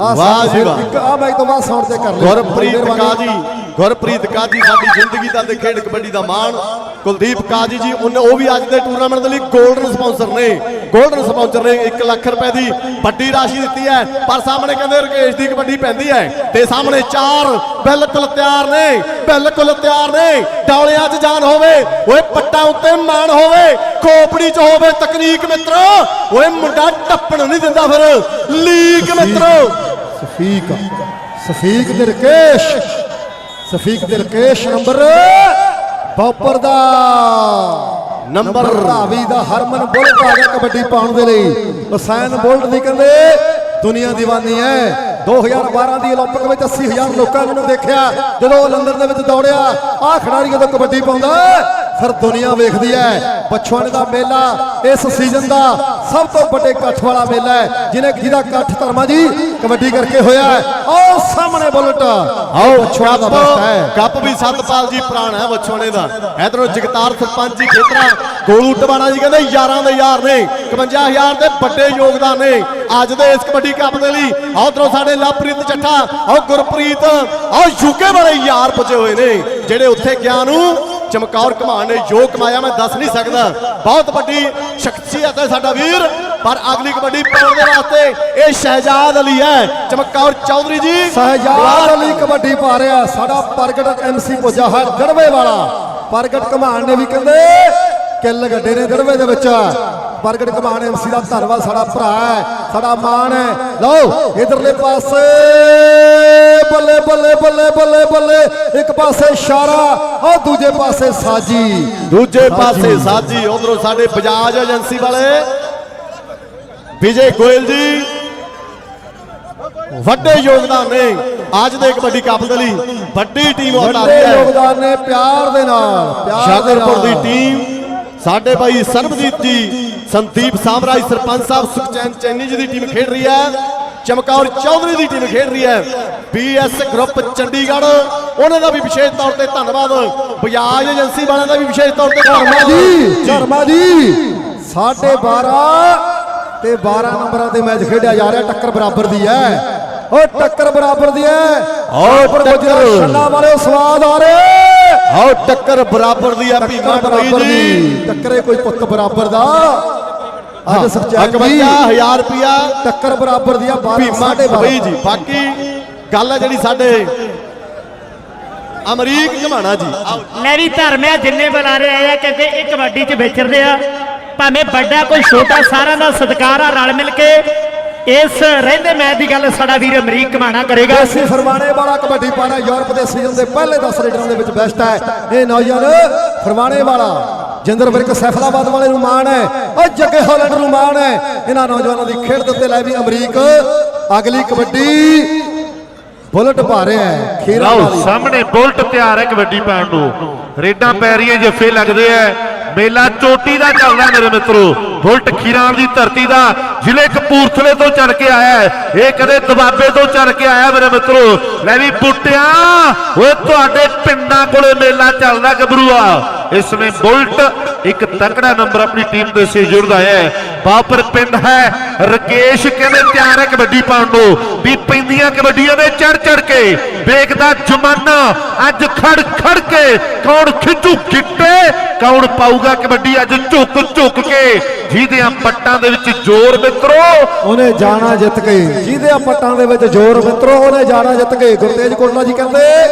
ਆ ਵਾਹ ਜੀ ਵਾਹ। ਇੱਕ ਆ ਮੈਚ ਤੋਂ ਬਾਅਦ ਸਾਊਂਡ ਤੇ ਕਰ ਲਿਓ। ਗੁਰਪ੍ਰੀਤ। ਕਾਜੀ। ਗੁਰਪ੍ਰੀਤ ਕਾਜੀ ਸਾਡੀ ਜ਼ਿੰਦਗੀ ਦਾ ਤੇ ਖੇਡ ਕਬੱਡੀ ਦਾ ਮਾਣ। ਕੁਲਦੀਪ ਕਾਜੀ ਜੀ, ਉਹਨੇ ਉਹ ਵੀ ਅੱਜ ਦੇ ਟੂਰਨਾਮੈਂਟ ਦੇ ਲਈ 골ਡਨ ਸਪਾਂਸਰ ਨੇ। 골ਡਨ ਸਪਾਂਸਰ ਨੇ 1 ਲੱਖ ਰੁਪਏ ਦੀ ਵੱਡੀ ਰਾਸ਼ੀ ਦਿੱਤੀ ਹੈ। ਪਰ ਸਾਹਮਣੇ ਕਹਿੰਦੇ ਰਕੇਸ਼ ਦੀ ਕਬੱਡੀ ਪੈਂਦੀ ਹੈ ਤੇ ਸਾਹਮਣੇ ਚਾਰ ਬਿਲਕੁਲ ਤਿਆਰ ਨੇ, ਬਿਲਕੁਲ ਤਿਆਰ ਨੇ। ਡੌਲਿਆਂ 'ਚ ਜਾਨ ਹੋਵੇ, ਓਏ ਪੱਟਾਂ ਉੱਤੇ ਮਾਣ ਹੋਵੇ, ਖੋਪੜੀ 'ਚ ਹੋਵੇ ਤਕਨੀਕ ਮਿੱਤਰੋ, ਓਏ ਮੁੰਡਾ ਟੱਪਣ ਨਹੀਂ ਦਿੰਦਾ ਫਿਰ। ਲੀਕ ਮਿੱਤਰੋ। ਸਫੀਕ ਸਫੀਕ ਦੇ ਸਫੀਕ ਦੇ ਰਕੇਸ਼ ਨੰਬਰ ਬੌਪਰ ਦਾ ਨੰਬਰ ਧਾਵੀ ਦਾ ਹਰਮਨ ਬੁਲਟ ਆ ਗਿਆ ਕਬੱਡੀ ਪਾਉਣ ਦੇ ਲਈ ਹੁਸੈਨ ਬੁਲਟ ਦੀ ਕਹਿੰਦੇ ਦੁਨੀਆ ਦੀਵਾਨੀ ਹੈ 2012 ਦੀ 올림픽 ਵਿੱਚ 80000 ਲੋਕਾਂ ਨੇ ਉਹਨੂੰ ਦੇਖਿਆ ਜਦੋਂ ਉਹ ਲੰਡਨ ਦੇ ਵਿੱਚ ਦੌੜਿਆ ਆਹ ਖਿਡਾਰੀ ਜਦੋਂ ਕਬੱਡੀ ਪਾਉਂਦਾ ਫਿਰ ਦੁਨੀਆ ਵੇਖਦੀ ਹੈ ਪਛਵਾਣੇ ਦਾ ਮੇਲਾ ਇਸ ਸੀਜ਼ਨ ਦਾ ਸਭ ਤੋਂ ਵੱਡੇ ਇਕੱਠ ਵਾਲਾ ਮੇਲਾ ਹੈ ਜਿਹਨੇ ਜਿਹਦਾ ਇਕੱਠ ਧਰਮਾ ਜੀ ਕਬੱਡੀ ਕਰਕੇ ਹੋਇਆ ਹੈ ਆਹ ਸਾਹਮਣੇ ਬੁਲਟ। ਆਓ ਪਛਵਾੜਾ ਦਾ ਬਸਤਾ ਹੈ ਕੱਪ ਵੀ ਸਤਪਾਲ ਜੀ ਪੁਰਾਣਾ ਹੈ ਵਛੋਣੇ ਦਾ। ਇਧਰੋਂ ਜਗਤਾਰ ਸਰਪੰਚ ਜੀ ਖੇਤਰਾ, ਗੋਲੂ ਟਵਾਣਾ ਜੀ ਕਹਿੰਦੇ ਯਾਰਾਂ ਦੇ ਯਾਰ ਨੇ 51000 ਦੇ ਵੱਡੇ ਯੋਗਦਾਨ ਨੇ। ਅੱਜ ਦੇ ਇਸ ਕਬੱਡੀ ਕੱਪ ਦੇ ਲਈ ਆਓ ਉਧਰੋਂ ਸਾਡੇ ਲਵਪ੍ਰੀਤ ਚੱਠਾ, ਆਓ ਗੁਰਪ੍ਰੀਤ, ਆਓ ਯੂਕੇ ਵਾਲੇ ਯਾਰ ਪੁੱਜੇ ਹੋਏ ਨੇ, ਜਿਹੜੇ ਉੱਥੇ ਗਿਆ ਨੂੰ ਚਮਕੌਰ ਕਮਾਨ ਨੇ ਜੋ ਕਮਾਇਆ, ਮੈਂ ਦੱਸ ਨਹੀਂ ਸਕਦਾ। ਬਹੁਤ ਵੱਡੀ ਸ਼ਖਸੀਅਤ ਹੈ ਸਾਡਾ ਵੀਰ, ਪਰ ਅਗਲੀ ਕਬੱਡੀ ਪਾਉਣ ਦੇ ਵਾਸਤੇ ਇਹ ਸ਼ਹਿਜਾਦ ਅਲੀ ਹੈ। ਚਮਕੌਰ ਚੌਧਰੀ ਜੀ। ਸਹਜਾਦ ਅਲੀ ਕਬੱਡੀ ਪਾ ਰਿਹਾ, ਸਾਡਾ ਪ੍ਰਗਟ ਐਮਸੀ ਪੁੱਜਾ ਹੈ ਦੜਵੇ ਵਾਲਾ। ਪ੍ਰਗਟ ਘਮਾਨ ਨੇ ਵੀ ਕਹਿੰਦੇ, ਕਿੱਲ ਗੱਡੇ ਨੇ ਦੜਵੇ ਦੇ ਵਿੱਚ। ਪ੍ਰਗਟ ਕਮਾਨ ਐਮਸੀ ਦਾ ਧੰਨਵਾਦ ਸਾਡਾ ਭਰਾ ਹੈ ਸਾਡਾ ਮਾਣ ਹੈ। ਲਓ ਇਧਰਲੇ ਪਾਸੇ ਬੱਲੇ ਬੱਲੇ ਬੱਲੇ ਬੱਲੇ ਬੱਲੇ। ਇੱਕ ਪਾਸੇ ਇਸ਼ਾਰਾ ਉਹ ਦੂਜੇ ਪਾਸੇ ਸਾਜੀ। ਦੂਜੇ ਪਾਸੇ ਸਾਜੀ ਉਧਰੋਂ ਸਾਡੇ ਬਜਾਜ ਏਜੰਸੀ ਵਾਲੇ। ਵਿਜੇ ਗੋਇਲ ਜੀ ਵੱਡੇ ਯੋਗਦਾਨ ਨੇ। ਅੱਜ ਦੇ ਕਬੱਡੀ ਕੱਪ ਦੇ ਲਈ ਵੱਡੀ ਟੀਮ ਉਤਾਰੀ ਵੱਡੇ ਹੈ। ਯੋਗਦਾਨ ਨੇ ਪਿਆਰ ਦੇ ਨਾਲ ਪਿਆਰ ਦੇ ਦੀ ਟੀਮ ਸਾਡੇ ਭਾਈ ਸਰਬਜੀਤ ਜੀ ਸੰਦੀਪ ਸਾਮਰਾਜ ਸਰਪੰਚ ਸਾਹਿਬ ਸੁਖਚੈਨ ਚੈਨੀ ਜੀ ਦੀ ਟੀਮ ਖੇਡ ਰਹੀ ਹੈ। ਚਮਕੌਰ ਚੌਧਰੀ ਦੀ ਟੀਮ ਖੇਡ ਰਹੀ ਹੈ। ਬੀਐਸ ਗਰੁੱਪ ਚੰਡੀਗੜ੍ਹ ਉਹਨਾਂ ਦਾ ਵੀ ਵਿਸ਼ੇਸ਼ ਤੌਰ ਤੇ ਧੰਨਵਾਦ। ਬਜਾਜ ਏਜੰਸੀ ਵਾਲਿਆਂ ਦਾ ਵੀ ਵਿਸ਼ੇਸ਼ ਤੌਰ ਤੇ ਧੰਨਵਾਦ। ਜੀ ਧਰਮਾ ਜੀ ਸਾਢੇ 12 ਤੇ 12 ਨੰਬਰਾਂ ਦੇ ਮੈਚ ਖੇਡਿਆ ਜਾ ਰਿਹਾ ਟੱਕਰ ਬਰਾਬਰ ਦੀ ਹੈ। ਉਹ ਟੱਕਰ ਬਰਾਬਰ ਦੀ ਹੈ। ਔਰ ਟੱਕਰ। ਛੰਨਾ ਵਾਲੇ ਸਵਾਦ ਆ ਰਹੇ। ਆਓ ਟੱਕਰ ਬਰਾਬਰ ਦੀ ਆ ਭੀਮਾ ਬਰਾਬਰ ਦੀ। ਟੱਕਰੇ ਕੋਈ ਪੁੱਤ ਬਰਾਬਰ ਦਾ। ਅੱਜ ਸੱਚਾਈ 51000 ਰੁਪਿਆ ਟੱਕਰ ਬਰਾਬਰ ਦੀ ਆ 12 ਭੀਮਾ ਸਾਢੇ ਟੋਈ 12 ਜੀ ਬਾਕੀ ਗੱਲ ਹੈ ਜਿਹੜੀ ਸਾਡੇ ਅਮਰੀਕ ਘਮਾਣਾ ਜੀ। ਲੈ ਵੀ ਧਰਮਿਆ ਜਿੰਨੇ ਬੁਲਾਰੇ ਆਏ ਆ ਕਿਉਂਕਿ ਇਹ ਕਬੱਡੀ 'ਚ ਵਿਚਰਦੇ ਆ ਭਾਵੇਂ ਵੱਡਾ ਕੋਈ ਛੋਟਾ ਸਾਰਿਆਂ ਦਾ ਸਤਿਕਾਰ ਆ ਰਲ ਮਿਲ ਕੇ ਇਸ ਰਹਿੰਦੇ ਮੈਚ ਦੀ ਗੱਲ ਸਾਡਾ ਵੀਰ ਅਮਰੀਕ ਕਮਾਣਾ ਕਰੇਗਾ। ਦੇਸੀ ਫਰਮਾਣੇ ਵਾਲਾ ਕਬੱਡੀ ਪਾਣਾ ਯੂਰਪ ਦੇ ਸੀਜ਼ਨ ਦੇ ਪਹਿਲੇ 10 ਲੀਡਰਾਂ ਦੇ ਵਿੱਚ ਬੈਸਟ ਹੈ। ਇਹ ਨੌਜਵਾਨ ਫਰਮਾਣੇ ਵਾਲਾ ਜਿੰਦਰ ਵਿਰਕ ਸੈਫਲਾਬਾਦ ਵਾਲੇ ਨੂੰ ਮਾਣ ਹੈ ਉਹ ਜੱਗੇ ਹਾਲੈਂਡ ਨੂੰ ਮਾਣ ਹੈ। ਇਹਨਾਂ ਨੌਜਵਾਨਾਂ ਦੀ ਖੇਡ ਦੇ ਉੱਤੇ ਲੈ ਵੀ ਅਮਰੀਕ। ਅਗਲੀ ਕਬੱਡੀ ਬੁਲਟ ਪਾ ਰਿਹਾ ਹੈ ਖੀਰਾ ਲਓ ਵਾਲੀ। ਸਾਹਮਣੇ ਬੁਲਟ ਤਿਆਰ ਹੈ ਕਬੱਡੀ ਪਾਉਣ ਨੂੰ। ਰੇਡਾਂ ਪੈ ਰਹੀਆਂ ਜੱਫੇ ਲੱਗਦੇ ਐ ਮੇਲਾ ਚੋਟੀ ਦਾ ਚੱਲਦਾ ਮੇਰੇ ਮਿੱਤਰੋ। ਬੁਲਟ ਖੀਰਾਂ ਦੀ ਧਰਤੀ ਦਾ ਜ਼ਿਲ੍ਹੇ ਕਪੂਰਥਲੇ ਤੋਂ ਚੱਲ ਕੇ ਆਇਆ ਹੈ। ਇਹ ਕਦੇ ਦਬਾਬੇ ਤੋਂ ਚੱਲ ਕੇ ਆਇਆ ਮੇਰੇ ਮਿੱਤਰੋ। ਲੈ ਵੀ ਬੁੱਟਿਆ ਓਏ ਤੁਹਾਡੇ ਪਿੰਡਾਂ ਕੋਲੇ ਮੇਲਾ ਚੱਲਦਾ ਗੱਭਰੂਆ। ਇਸ ਸਮੇਂ ਇੱਕ ਤਕੜਾ ਨੰਬਰ ਆਪਣੀ ਟੀਮ ਦੇ ਸੇ ਜੁੜਦਾ ਹੈ। ਬਾਪਰ ਪਿੰਡ ਹੈ। ਰਕੇਸ਼ ਕਹਿੰਦੇ ਤਿਆਰ ਹੈ ਕਬੱਡੀ ਪਾਉਣ ਨੂੰ। ਵੀ ਪੈਂਦੀਆਂ ਕਬੱਡੀਆਂ ਨੇ ਚੜ ਚੜ ਕੇ। ਵੇਖਦਾ ਜਮਾਨਾ। ਅੱਜ ਖੜ ਖੜ ਕੇ ਕੌਣ ਖਿੱਚੂ ਗਿੱਟੇ? ਕੌਣ ਪਾਊਗਾ ਕਬੱਡੀ ਅੱਜ ਝੁਕ ਝੁਕ ਕੇ? ਜਿਹਦੇ ਪੱਟਾਂ ਦੇ ਵਿੱਚ ਜ਼ੋਰ ਮਿੱਤਰੋ। ਉਹਨੇ ਜਾਣਾ ਜਿੱਤ ਕੇ। ਜਿਹਦੇ ਪੱਟਾਂ ਦੇ ਵਿੱਚ ਜ਼ੋਰ ਮਿੱਤਰੋ, ਉਹਨੇ ਜਾਣਾ ਜਿੱਤ ਕੇ। ਗੁਰਤੇਜ ਕੋਟਲਾ ਜੀ ਕਹਿੰਦੇ,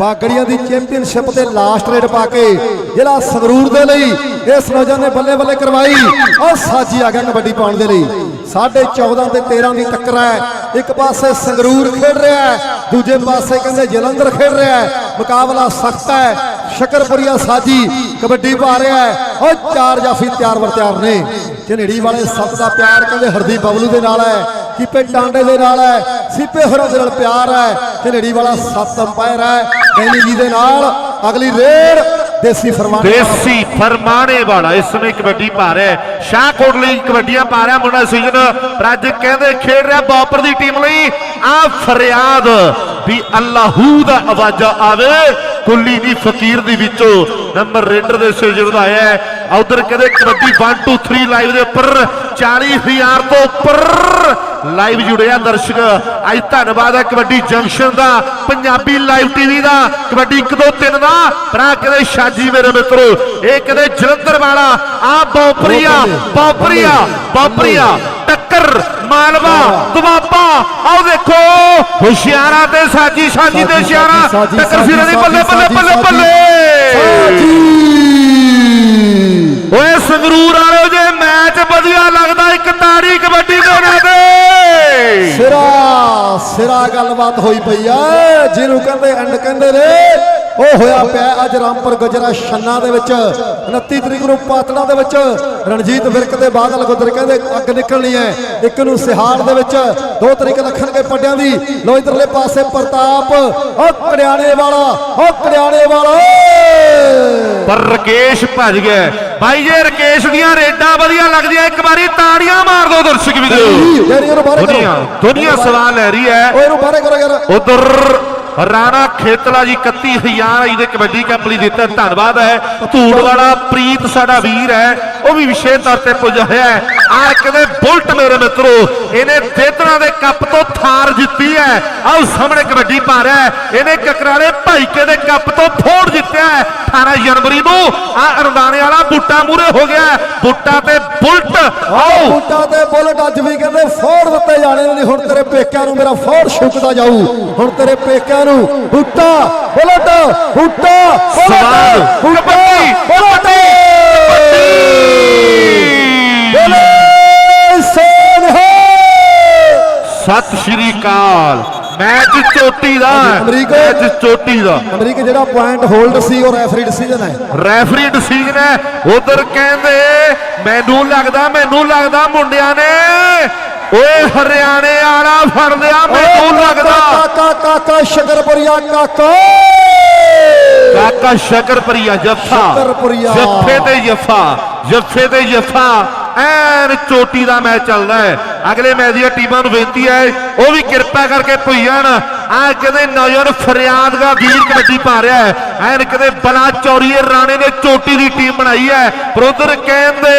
ਬਾਗੜੀਆਂ ਦੀ ਚੈਂਪੀਅਨਸ਼ਿਪ ਤੇ ਲਾਸਟ ਰੇਡ ਪਾ ਕੇ ਜ਼ਿਲ੍ਹਾ ਸੰਗਰੂਰ ਦੇ ਲਈ ਇਸ ਨੌਜਵਾਨ ਨੇ ਬੱਲੇ ਬੱਲੇ ਕਰਵਾਈ ਉਹ ਸਾਜੀ ਆ ਗਿਆ ਕਬੱਡੀ ਪਾਉਣ ਦੇ ਲਈ। 14.5 ਤੇ 13 ਦੀ ਟੱਕਰ ਹੈ। ਇੱਕ ਪਾਸੇ ਸੰਗਰੂਰ ਖੇਡ ਰਿਹਾ ਹੈ, ਦੂਜੇ ਪਾਸੇ ਕਹਿੰਦੇ ਜਲੰਧਰ ਖੇਡ ਰਿਹਾ ਹੈ। ਮੁਕਾਬਲਾ ਸਖਤ ਹੈ। ਸ਼ਕਰਪੁਰੀਆ ਸਾਜੀ ਕਬੱਡੀ ਪਾ ਰਿਹਾ ਹੈ ਉਹ ਚਾਰ ਜਾਫੀ ਤਿਆਰ ਵਰ ਤਿਆਰ ਨੇ। ਝਨੇੜੀ ਵਾਲੇ ਸੱਤ ਦਾ ਪਿਆਰ ਕਹਿੰਦੇ ਹਰਦੀਪ ਬਬਲੂ ਦੇ ਨਾਲ ਹੈ, ਕੀਪੇ ਟਾਂਡੇ ਦੇ ਨਾਲ ਹੈ, ਸਿੱਪੇ ਹੋਰਾਂ ਦੇ ਨਾਲ ਪਿਆਰ ਹੈ। ਝਨੇੜੀ ਵਾਲਾ ਸੱਤ ਅੰਪਾਇਰ ਹੈ। ਗੈਨੀ ਜੀ ਦੇ ਨਾਲ ਅਗਲੀ ਰੇਡ ਦੇਸੀ ਫਰਮਾਨ ਦੇਸੀ ਫਰਮਾਣੇ ਵਾਲਾ, ਇਸ ਸਮੇਂ ਕਬੱਡੀ ਪਾ ਰਿਹਾ ਹੈ। ਸ਼ਾਹਕੋਟ ਲਈ ਕਬੱਡੀਆਂ ਪਾ ਰਿਹਾ ਮੁੰਡਾ ਸੀਜ਼ਨ। ਪਰ ਅੱਜ ਕਹਿੰਦੇ ਖੇਡ ਰਿਹਾ ਬਾਪਰ ਦੀ ਟੀਮ ਲਈ। ਆ ਫਰਿਆਦ ਵੀ ਅੱਲਾਹੂ ਦਾ ਆਵਾਜ਼ਾ ਆਵੇ। ਕੁੱਲੀ ਦੀ ਫਕੀਰ ਦੀ ਵਿੱਚੋਂ ਨੰਬਰ ਰੇਡਰ ਦੇ ਸਿਰ ਜੁੜਦਾ ਹੈ। ਉਧਰ ਕਹਿੰਦੇ ਕਬੱਡੀ 1 2 3 ਲਾਈਵ ਦੇ ਉੱਪਰ 40000 ਤੋਂ ਉੱਪਰ ਲਾਈਵ ਜੁੜਿਆ ਦਰਸ਼ਕ। ਅੱਜ ਧੰਨਵਾਦ ਹੈ ਕਬੱਡੀ ਜੰਕਸ਼ਨ ਦਾ, ਪੰਜਾਬੀ ਲਾਈਵ ਟੀਵੀ ਦਾ, ਕਬੱਡੀ 1 2 3 ਦਾ। ਭਰਾ ਕਹਿੰਦੇ ਸ਼ਾਜੀ ਮੇਰੇ ਮਿੱਤਰੋ, ਇਹ ਕਹਿੰਦੇ ਜਲੰਧਰ ਵਾਲਾ ਆ ਬੌਪਰੀਆ ਬੌਪਰੀਆ ਬੌਪਰੀਆ। ਟੱਕਰ ਮਾਲਵਾ ਦਵਾਬਾ ਆਓ ਦੇਖੋ ਹੁਸ਼ਿਆਰਾ ਤੇ ਸਾਜੀ ਸਾਜੀ ਤੇ ਹੁਸ਼ਿਆਰਾ ਟੱਕਰ ਸਿਰੇ ਦੀ ਬੱਲੇ ਬੱਲੇ ਬੱਲੇ। ਬੱਲੇ। ਸਾਜੀ। ਓਏ ਸੰਗਰੂਰ ਵਾਲਿਓ ਜੇ ਮੈਚ ਵਧੀਆ ਲੱਗਦਾ ਇੱਕ ਤਾੜੀ ਕਬੱਡੀ ਦੇ ਨਾਂ ਤੇ। ਸਿਰਾ ਸਿਰਾ ਗੱਲਬਾਤ ਹੋਈ ਪਈ ਆ ਜਿਹਨੂੰ ਕਹਿੰਦੇ ਐਂਡ ਕਹਿੰਦੇ ਨੇ ਉਹ ਹੋਇਆ ਪਿਆ ਅੱਜ ਰਾਮਪੁਰ ਗੁਜਰਾ ਛੰਨਾ ਦੇ ਵਿੱਚ 29 ਤਰੀਕ ਨੂੰ ਪਾਤੜਾ ਦੇ ਵਿੱਚ। ਰਣਜੀਤ ਵਿਰਕ ਦੇ ਬਾਦਲ ਗੁੱਦਰ ਕਹਿੰਦੇ ਅੱਗ ਨਿਕਲਣੀ ਹੈ। ਇੱਕ ਨੂੰ ਸਿਹਾੜ ਦੇ ਵਿੱਚ 2 ਤਰੀਕ ਰੱਖਣਗੇ ਪੱਡਿਆਂ ਦੀ। ਲੋ ਇਧਰਲੇ ਪਾਸੇ ਪ੍ਰਤਾਪ ਉਹ ਕੜਿਆਣੇ ਵਾਲਾ ਉਹ ਕੜਿਆਣੇ ਵਾਲਾ। ਪਰ ਰਕੇਸ਼ ਭੱਜ ਗਿਆ। ਬਾਈ ਜੇ ਰਕੇਸ਼ ਦੀਆਂ ਰੇਡਾਂ ਵਧੀਆ ਲੱਗਦੀਆਂ। ਇੱਕ ਵਾਰੀ ਤਾੜੀਆਂ ਮਾਰ ਦਿਓ ਦਰਸ਼ਕ ਵੀਰੋ। ਦੁਨੀਆ ਦੁਨੀਆ ਸਵਾਲ ਲੈ ਰਹੀ ਹੈ। ਓਏ ਇਹਨੂੰ ਬਾਹਰ ਕਰੋ ਯਾਰ ਉਧਰ ਰਾਣਾ ਖੇਤਲਾ ਜੀ 31000 ਇਹਦੇ ਕਬੱਡੀ ਕੱਪ ਲਈ ਦਿੱਤਾ ਧੰਨਵਾਦ ਹੈ। ਧੂੜ ਵਾਲਾ ਪ੍ਰੀਤ ਸਾਡਾ ਵੀਰ ਹੈ। ਉਹ ਵੀ ਵਿਸ਼ੇਸ਼ ਤੌਰ ਤੇ ਪੁੱਜਿਆ ਹੋਇਆ ਹੈ। ਆ ਕਹਿੰਦੇ ਬੁਲਟ ਮੇਰੇ ਮਿੱਤਰੋ ਇਹਨੇ ਦੇਤਨਾ ਦੇ ਕੱਪ ਤੋਂ ਥਾਰ ਜਿੱਤੀ ਹੈ। ਆਓ ਸਾਹਮਣੇ ਕਬੱਡੀ ਪਾ ਰਿਹਾ ਹੈ। ਇਹਨੇ ਕਕਰਾਲੇ ਭਾਈਕੇ ਦੇ ਕੱਪ ਤੋਂ ਫੋੜ ਜਿੱਤਿਆ ਹੈ। 18 ਜਨਵਰੀ ਨੂੰ ਆ ਅਰਦਾਨੇ ਵਾਲਾ ਬੁੱਟਾ ਮੂਰੇ ਹੋ ਗਿਆ। ਬੁੱਟਾ ਤੇ ਬੁਲਟ ਆਓ। ਬੂਟਾ ਤੇ ਬੁਲਟ ਅੱਜ ਵੀ ਕਹਿੰਦੇ ਫੋੜ ਦਿੱਤੇ ਜਾਣੇ ਨੇ। ਹੁਣ ਤੇਰੇ ਪੇਕਿਆਂ ਨੂੰ ਮੇਰਾ ਫੋੜ ਛੁੱਕਦਾ ਜਾਊ। ਹੁਣ ਤੇਰੇ ਪੇਕਿਆਂ ਨੂੰ Boota bullet Boota bullet kabaddi, bullet. ਸਤਿ ਸ਼੍ਰੀ ਅਕਾਲ। ਮੈਚ ਚੋਟੀ ਦਾ। ਅਮਰੀਕਾ- ਮੈਚ ਚੋਟੀ ਦਾ। ਅਮਰੀਕਾ ਜਿਹੜਾ ਪੁਆਇੰਟ ਹੋਲਡ ਸੀ ਉਹ ਰੈਫਰੀ ਡਿਸੀਜਨ ਹੈ। ਰੈਫਰੀ ਡਿਸੀਜਨ ਹੈ। ਉਧਰ ਕਹਿੰਦੇ ਮੈਨੂੰ ਲੱਗਦਾ ਮੈਨੂੰ ਲੱਗਦਾ ਮੁੰਡਿਆਂ ਨੇ ਓਏ ਹਰਿਆਣੇ ਵਾਲਾ ਫੜ ਲਿਆ ਮੈਨੂੰ ਲੱਗਦਾ। ਕਾਕਾ ਕਾਕਾ ਸ਼ਕਰਪੁਰੀਆ ਕਾਕਾ! ਕਾਕਾ ਸ਼ਕਰਪਰੀਆ ਜੱਫਾ। ਸ਼ਕਰਪੁਰੀਆ। ਜੱਫੇ ਤੇ ਜੱਫਾ ਜੱਫੇ ਤੇ ਜੱਫਾ। ਐਨ ਚੋਟੀ ਦਾ ਮੈਚ ਚੱਲਦਾ ਹੈ। ਅਗਲੇ ਮੈਚ ਦੀਆਂ ਟੀਮਾਂ ਨੂੰ ਬੇਨਤੀ ਹੈ, ਉਹ ਵੀ ਕਿਰਪਾ ਕਰਕੇ ਭੁੱਜਣ ਆ ਕਹਿੰਦੇ ਨੌਜਵਾਨ ਫਰਿਆਦ ਦਾ ਵੀਰ ਕਬੱਡੀ ਪਾ ਰਿਹਾ ਹੈ। ਐਨ ਕਹਿੰਦੇ ਬਲਾ ਚੌਰੀਏ ਰਾਣੇ ਨੇ ਚੋਟੀ ਦੀ ਟੀਮ ਬਣਾਈ ਹੈ। ਪਰ ਕਹਿੰਦੇ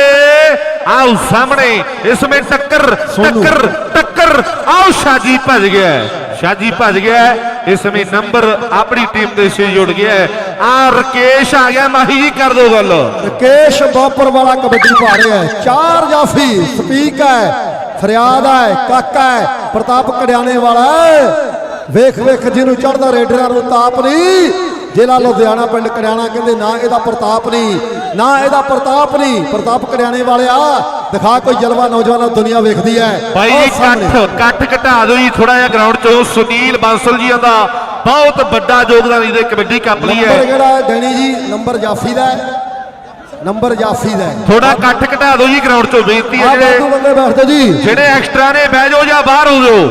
ਆਓ ਸਾਹਮਣੇ ਇਸ ਵਿੱਚ ਟੱਕਰ ਟੱਕਰ ਟੱਕਰ ਆਓ ਸ਼ਾਜੀ ਭੱਜ ਗਿਆ। ਸ਼ਾਜੀ ਭੱਜ ਗਿਆ। ਇਸ ਸਮੇਂ ਨੰਬਰ ਆਪਣੀ ਟੀਮ ਦੇ ਸੇ ਜੁੜ ਗਿਆ। ਆ ਰਕੇਸ਼ ਆ ਗਿਆ ਮਾਹੀ ਜੀ ਕਰ ਦੋ ਗੱਲ ਰਕੇਸ਼ ਬਾਪਰ ਵਾਲਾ ਕਬੱਡੀ ਪਾ ਰਿਹਾ ਹੈ ਚਾਰ ਜਾਫੀ ਸਪੀਕ ਹੈ ਫਰਿਆਦ ਹੈ ਕਾਕਾ ਹੈ ਪ੍ਰਤਾਪ ਕੜਿਆਣੇ ਵਾਲਾ ਵੇਖ ਵੇਖ ਜਿਹਨੂੰ ਚੜਦਾ ਰੇਡਰਾਂ ਨੂੰ ਤਾਪ ਨਹੀਂ ਜ਼ਿਲ੍ਹਾ ਲੁਧਿਆਣਾ ਪਿੰਡ ਕੜਿਆਣਾ ਕਹਿੰਦੇ ਨਾ ਇਹਦਾ ਪ੍ਰਤਾਪ ਨਹੀਂ ਨਾ ਇਹਦਾ ਪ੍ਰਤਾਪ ਨਹੀਂ। ਪ੍ਰਤਾਪ ਕੜਿਆਣੇ ਵਾਲਿਆ ਦਿਖਾ ਕੋਈ ਜਲਵਾ ਨੌਜਵਾਨਾਂ ਦੁਨੀਆ ਵੇਖਦੀ ਹੈ। ਭਾਈ ਜੀ। ਕੱਠ ਕੱਠ ਘਟਾ ਦਿਓ ਜੀ ਥੋੜਾ ਜਿਹਾ ਗਰਾਊਂਡ ਚੋਂ। ਸੁਨੀਲ ਬਾਂਸਲ ਜੀ ਦਾ ਬਹੁਤ ਵੱਡਾ ਯੋਗਦਾਨ ਇਹਦੇ ਕਬੱਡੀ ਕੱਪ ਲਈ ਨੰਬਰ ਹੈ ਕਿਹੜਾ ਹੈ? ਡੈਣੀ ਜੀ ਨੰਬਰ ਜਾਫੀ ਦਾ ਨੰਬਰ ਜਾਫੀ ਦਾ ਥੋੜਾ ਕੱਠ ਘਟਾ ਦਿਓ ਜੀ ਗਰਾਊਂਡ ਚੋਂ। ਬੇਨਤੀ ਹੈ ਜਿਹੜੇ ਬਾਦੂ ਬੈਠਦੇ ਜੀ। ਜਿਹੜੇ ਐਕਸਟਰਾ ਨੇ ਬਹਿ ਜਾਓ ਜਾਂ ਬਾਹਰ ਹੋ ਜਾਓ।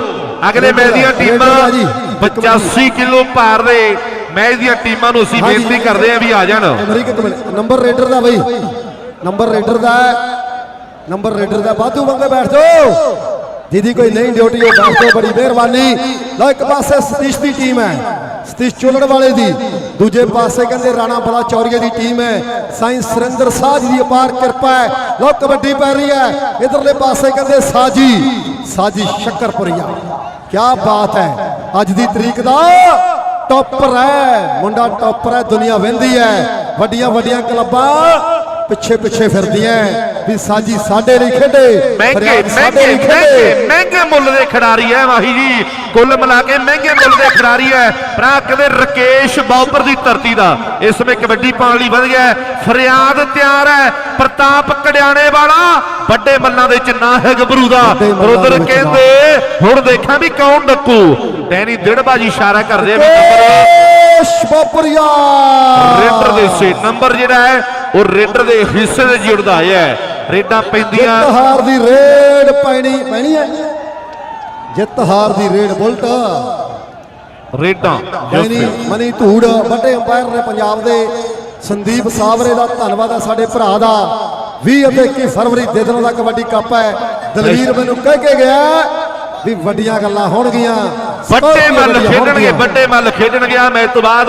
ਅਗਲੇ ਮੈਚ ਦੀਆਂ ਟੀਮਾਂ ਰੇਡਰ ਆ ਜੀ। 85 ਕਿਲੋ ਭਾਰ ਦੇ ਮੈਚ ਦੀਆਂ ਟੀਮਾਂ ਨੂੰ ਅਸੀਂ। ਬੇਨਤੀ ਕਰਦੇ ਹਾਂ ਵੀ ਆ ਜਾਣ। ਨੰਬਰ ਰੇਡਰ ਦਾ ਬਈ। ਨੰਬਰ ਰੇਡਰ ਦਾ ਨੰਬਰ ਰੇਡਰ ਦਾ ਬਾਦੂ ਬੰਦੇ ਬੈਠ ਜਾਓ। ਦੀਦੀ ਕੋਈ ਨਹੀਂ ਡਿਊਟੀ ਉਹ ਜਾਓ ਬੜੀ ਮਿਹਰਬਾਨੀ। ਲਓ ਇੱਕ ਪਾਸੇ ਸਤੀਸ਼ ਦੀ ਟੀਮ ਹੈ। ਸਤੀਸ਼ ਚੋਲੜ ਵਾਲੇ ਦੀ। ਦੂਜੇ ਪਾਸੇ ਕਹਿੰਦੇ ਰਾਣਾ ਬਲਾ ਚੌਰੀਏ ਦੀ ਟੀਮ ਹੈ। ਸਾਈਂ ਸੁਰਿੰਦਰ ਸਾਜ ਦੀ ਅਪਾਰ ਕਿਰਪਾ ਹੈ। ਲਓ ਕਬੱਡੀ ਪੈ ਰਹੀ ਹੈ। ਇਧਰਲੇ ਪਾਸੇ ਕਹਿੰਦੇ ਸਾਜੀ ਸਾਜੀ ਸ਼ੱਕਰਪੁਰੀਆ। ਕੀ ਬਾਤ ਹੈ। ਅੱਜ ਦੀ ਤਰੀਕ ਦਾ ਟੌਪਰ ਹੈ। ਮੁੰਡਾ ਟੌਪਰ ਹੈ ਦੁਨੀਆ ਵਹਿੰਦੀ ਹੈ। ਵੱਡੀਆਂ ਵੱਡੀਆਂ ਕਲੱਬਾਂ ਪਿੱਛੇ ਪਿੱਛੇ ਫਿਰਦੀਆਂ ਵੀ ਸਾਜੀ ਸਾਡੇ ਲਈ ਖੇਡੇ ਮਹਿੰਗੇ ਮਹਿੰਗੇ ਮਹਿੰਗੇ ਮਹਿੰਗੇ ਮੁੱਲ ਦੇ ਖਿਡਾਰੀ ਹੈ ਮਾਹੀ ਜੀ। ਕੁੱਲ ਮਿਲਾ ਕੇ ਮਹਿੰਗੇ ਮੁੱਲ ਦੇ ਖਿਡਾਰੀ ਹੈ ਭਰਾ ਕਹਿੰਦੇ ਰਕੇਸ਼ ਬਾਉਪਰ ਦੀ ਧਰਤੀ ਦਾ। ਇਸ ਸਮੇਂ ਕਬੱਡੀ ਪਾਉਣ ਲਈ ਵਧ ਗਿਆ। ਫਰਿਆਦ ਤਿਆਰ ਹੈ ਪ੍ਰਤਾਪ ਕੜਿਆਣੇ ਵਾਲਾ। ਵੱਡੇ ਮੱਲਾਂ ਦੇ ਚ ਨਾ ਹੈ ਗੱਭਰੂ ਦਾ ਉਧਰ ਵਿੱਚ। ਕਹਿੰਦੇ ਹੁਣ ਦੇਖਾਂ ਵੀ ਕੌਣ ਡੱਕੂ। ਡੈਨੀ ਦਿੜਬਾਜੀ ਇਸ਼ਾਰਾ ਕਰਦੇ ਆ ਵੀ ਨੰਬਰ ਰੇਡਰ ਦੇ ਸੇ ਨੰਬਰ ਜਿਹੜਾ ਹੈ ਉਹ ਰੇਡਰ ਦੇ ਹਿੱਸੇ ਦੇ ਜੁੜਦਾ ਹੈ ਰੇਡਾਂ ਪੈਂਦੀਆਂ। ਜਿੱਤ ਹਾਰ ਦੀ ਰੇਡ ਪੈਣੀ ਪੈਣੀ ਹੈ। ਜਿੱਤ ਹਾਰ ਦੀ ਰੇਡ ਬੁਲਟ। ਰੇਡਾਂ ਮਨੀ ਮਨੀ ਧੂੜ ਵੱਡੇ ਅੰਪਾਇਰ ਨੇ ਪੰਜਾਬ ਦੇ ਸੰਦੀਪ ਸਾਵਰੇ ਦਾ ਧੰਨਵਾਦ ਹੈ ਸਾਡੇ ਭਰਾ ਦਾ। 20 ਅਤੇ 21 ਫਰਵਰੀ ਦੇ ਦਿਨਾਂ ਦਾ ਕਬੱਡੀ ਕੱਪ ਹੈ। ਦਲਵੀਰ ਮੈਨੂੰ ਕਹਿ ਕੇ ਗਿਆ ਵੀ ਵੱਡੀਆਂ ਗੱਲਾਂ ਹੋਣਗੀਆਂ। ਵੱਡੇ ਮੱਲ ਖੇਡਣਗੇ। ਵੱਡੇ ਮੱਲ ਖੇਡਣਗੇ। ਆ ਮੈਚ ਤੋਂ ਬਾਅਦ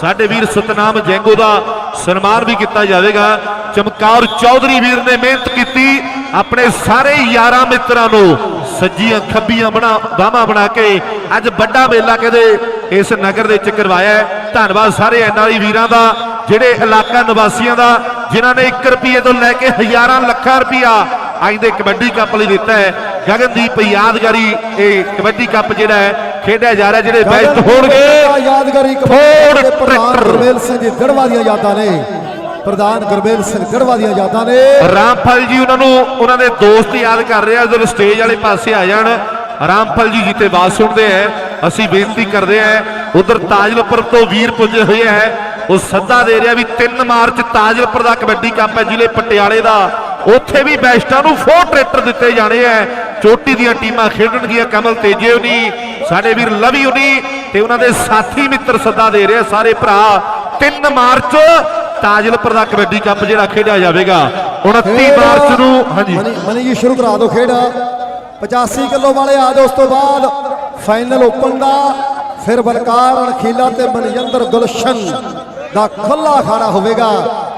ਸਾਡੇ ਵੀਰ ਸਤਨਾਮ ਜੈਂਗੋ ਦਾ ਸਨਮਾਨ ਵੀ ਕੀਤਾ ਜਾਵੇਗਾ। ਚਮਕੌਰ ਚੌਧਰੀ ਵੀਰ ਨੇ ਮਿਹਨਤ ਕੀਤੀ, ਆਪਣੇ ਸਾਰੇ ਯਾਰਾਂ ਮਿੱਤਰਾਂ ਨੂੰ ਸੱਜੀਆਂ ਖੱਬੀਆਂ ਬਣਾ, ਬਾਹਾਂ ਬਣਾ ਕੇ ਅੱਜ ਵੱਡਾ ਮੇਲਾ ਕਹਿੰਦੇ ਇਸ ਨਗਰ ਦੇ ਵਿੱਚ ਕਰਵਾਇਆ ਧੰਨਵਾਦ ਸਾਰੇ ਐਨਆਰਆਈ ਵੀਰਾਂ ਦਾ, ਜਿਹੜੇ ਇਲਾਕਾ ਨਿਵਾਸੀਆਂ ਦਾ, ਜਿਨ੍ਹਾਂ ਨੇ 1 ਰੁਪਏ ਤੋਂ ਲੈ ਕੇ ਹਜ਼ਾਰਾਂ ਲੱਖਾਂ ਰੁਪਇਆ ਅੱਜ ਦੇ ਕਬੱਡੀ ਕੱਪ ਲਈ ਦਿੱਤਾ ਹੈ। ਗਗਨਦੀਪ ਯਾਦਗਾਰੀ ਇਹ ਕਬੱਡੀ ਕੱਪ ਜਿਹੜਾ ਹੈ ਖੇਡਿਆ ਜਾ ਰਿਹਾ ਜਿਹੜੇ ਬੈਸਟ ਹੋਣਗੇ। ਯਾਦਗਾਰੀ ਕਬੱਡੀ ਦੇ ਪ੍ਰਧਾਨ। ਗੁਰਮੇਲ ਸਿੰਘ ਜੀ ਗੜਵਾ ਦੀਆਂ ਯਾਦਾਂ ਨੇ। ਪ੍ਰਧਾਨ ਗੁਰਮੇਲ ਸਿੰਘ ਗੜਵਾ ਦੀਆਂ ਯਾਦਾਂ ਨੇ। ਰਾਮਫਲ ਜੀ ਉਹਨਾਂ ਨੂੰ ਉਹਨਾਂ ਦੇ ਦੋਸਤ ਯਾਦ ਕਰ ਰਹੇ ਜਦੋਂ ਸਟੇਜ ਵਾਲੇ ਪਾਸੇ ਆ ਜਾਣ। ਰਾਮਫਲ ਜੀ ਜਿੱਤੇ ਬਾਤ ਸੁਣਦੇ ਆ। ਅਸੀਂ ਬੇਨਤੀ ਕਰਦੇ ਆ ਉਧਰ ਤਾਜਲਪੁਰ ਤੋਂ ਵੀਰ ਪੁੱਜੇ ਹੋਏ ਆ। ਉਹ ਸੱਦਾ ਦੇ ਰਿਹਾ ਵੀ 3 ਮਾਰਚ ਤਾਜਲਪੁਰ ਦਾ ਕਬੱਡੀ ਕੱਪ ਹੈ ਜ਼ਿਲ੍ਹੇ ਪਟਿਆਲੇ ਦਾ। ਉੱਥੇ ਵੀ ਬੈਸਟਾਂ ਨੂੰ ਫੋਰ ਟਰੈਕਟਰ ਦਿੱਤੇ ਜਾਣੇ ਆ। ਚੋਟੀ ਦੀਆਂ ਟੀਮਾਂ ਖੇਡਣਗੀਆਂ ਕਮਲ ਤੇਜੇ ਉਨੀ ਸਾਡੇ ਵੀਰ ਲਵੀ ਉਨੀ ਤੇ ਉਹਨਾਂ ਦੇ ਸਾਥੀ ਮਿੱਤਰ ਸੱਦਾ ਦੇ ਰਹੇ ਸਾਰੇ ਭਰਾ। 3 ਮਾਰਚ ਤਾਜਲਪੁਰ ਦਾ ਕਬੱਡੀ ਕੱਪ ਜਿਹੜਾ ਖੇਡਿਆ ਜਾਵੇਗਾ। 29 ਮਾਰਚ ਨੂੰ ਹਾਂਜੀ। ਮਨੀ ਜੀ ਸ਼ੁਰੂ ਕਰਾ ਦਿਓ ਖੇਡ। 85 ਕਿਲੋ ਵਾਲੇ ਆ ਜਾਓ ਉਸ ਤੋਂ ਬਾਅਦ। ਫਾਈਨਲ ਓਪਨ ਦਾ ਫਿਰ ਬਲਕਾਰ ਅਣਖੀਲਾ ਤੇ ਮਨਜਿੰਦਰ ਗੁਲਸ਼ਨ ਦਾ ਖੁੱਲਾ ਖਾੜਾ ਹੋਵੇਗਾ।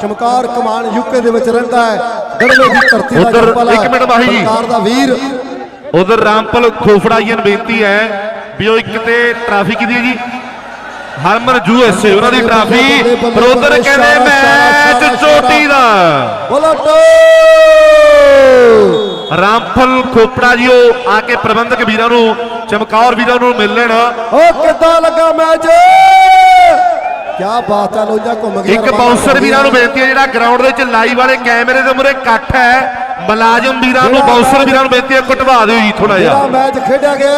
ਚਮਕਾਰ ਕਮਾਨ ਯੂਕੇ ਦੇ ਵਿੱਚ ਰਹਿੰਦਾ ਹੈ। ਗੜਵੇ ਦੀ ਧਰਤੀ ਦਾ ਉੱਧਰ ਜੰਪਲ ਇੱਕ ਮਿੰਟ ਮਾਹੀ ਜੀ। ਬਲਕਾਰ ਦਾ ਵੀਰ। ਉਧਰ ਰਾਮਪਲ ਖੋਫੜਾਈਆਂ ਨੂੰ ਬੇਨਤੀ ਹੈ ਵੀ ਉਹ ਇੱਕ ਤੇ ਟਰਾਫੀ ਕਿਹਦੀ ਹੈ ਜੀ। ਹਰਮਨ ਯੂਐਸਏ ਉਹਨਾਂ ਦੀ ਟਰਾਫੀ ਪਰ ਉਧਰ ਕਹਿੰਦੇ ਮੈਚ ਚੋਟੀ ਦਾ। ਬੁਲਟ। ਰਾਮਪਲ ਖੋਪੜਾ ਜੀ ਉਹ ਆ ਕੇ ਪ੍ਰਬੰਧਕ ਵੀਰਾਂ ਨੂੰ ਚਮਕੌਰ ਵੀਰਾਂ ਨੂੰ ਮਿਲ ਲੈਣ ਉਹ ਕਿੱਦਾਂ ਲੱਗਾ ਮੈਚ? ਕੀ ਬਾਤ ਹੈ ਲੋਜਾ ਘੁੰਮ ਗਿਆ ਇੱਕ ਬਾਉਂਸਰ ਵੀਰਾਂ ਨੂੰ ਬੇਨਤੀ ਹੈ ਜਿਹੜਾ ਗਰਾਊਂਡ ਦੇ ਵਿੱਚ ਲਾਈਵ ਵਾਲੇ ਕੈਮਰੇ ਦੇ ਮੂਹਰੇ ਇਕੱਠ ਹੈ ਮੁਲਾਜ਼ਮ ਵੀਰਾਂ ਨੂੰ ਬਾਉਂਸਰ ਵੀਰਾਂ ਨੂੰ ਬੇਨਤੀ ਹੈ ਘਟਵਾ ਦਿਓ ਜੀ ਥੋੜਾ ਜਿਹਾ। ਮੈਚ ਖੇਡਿਆ ਗਿਆ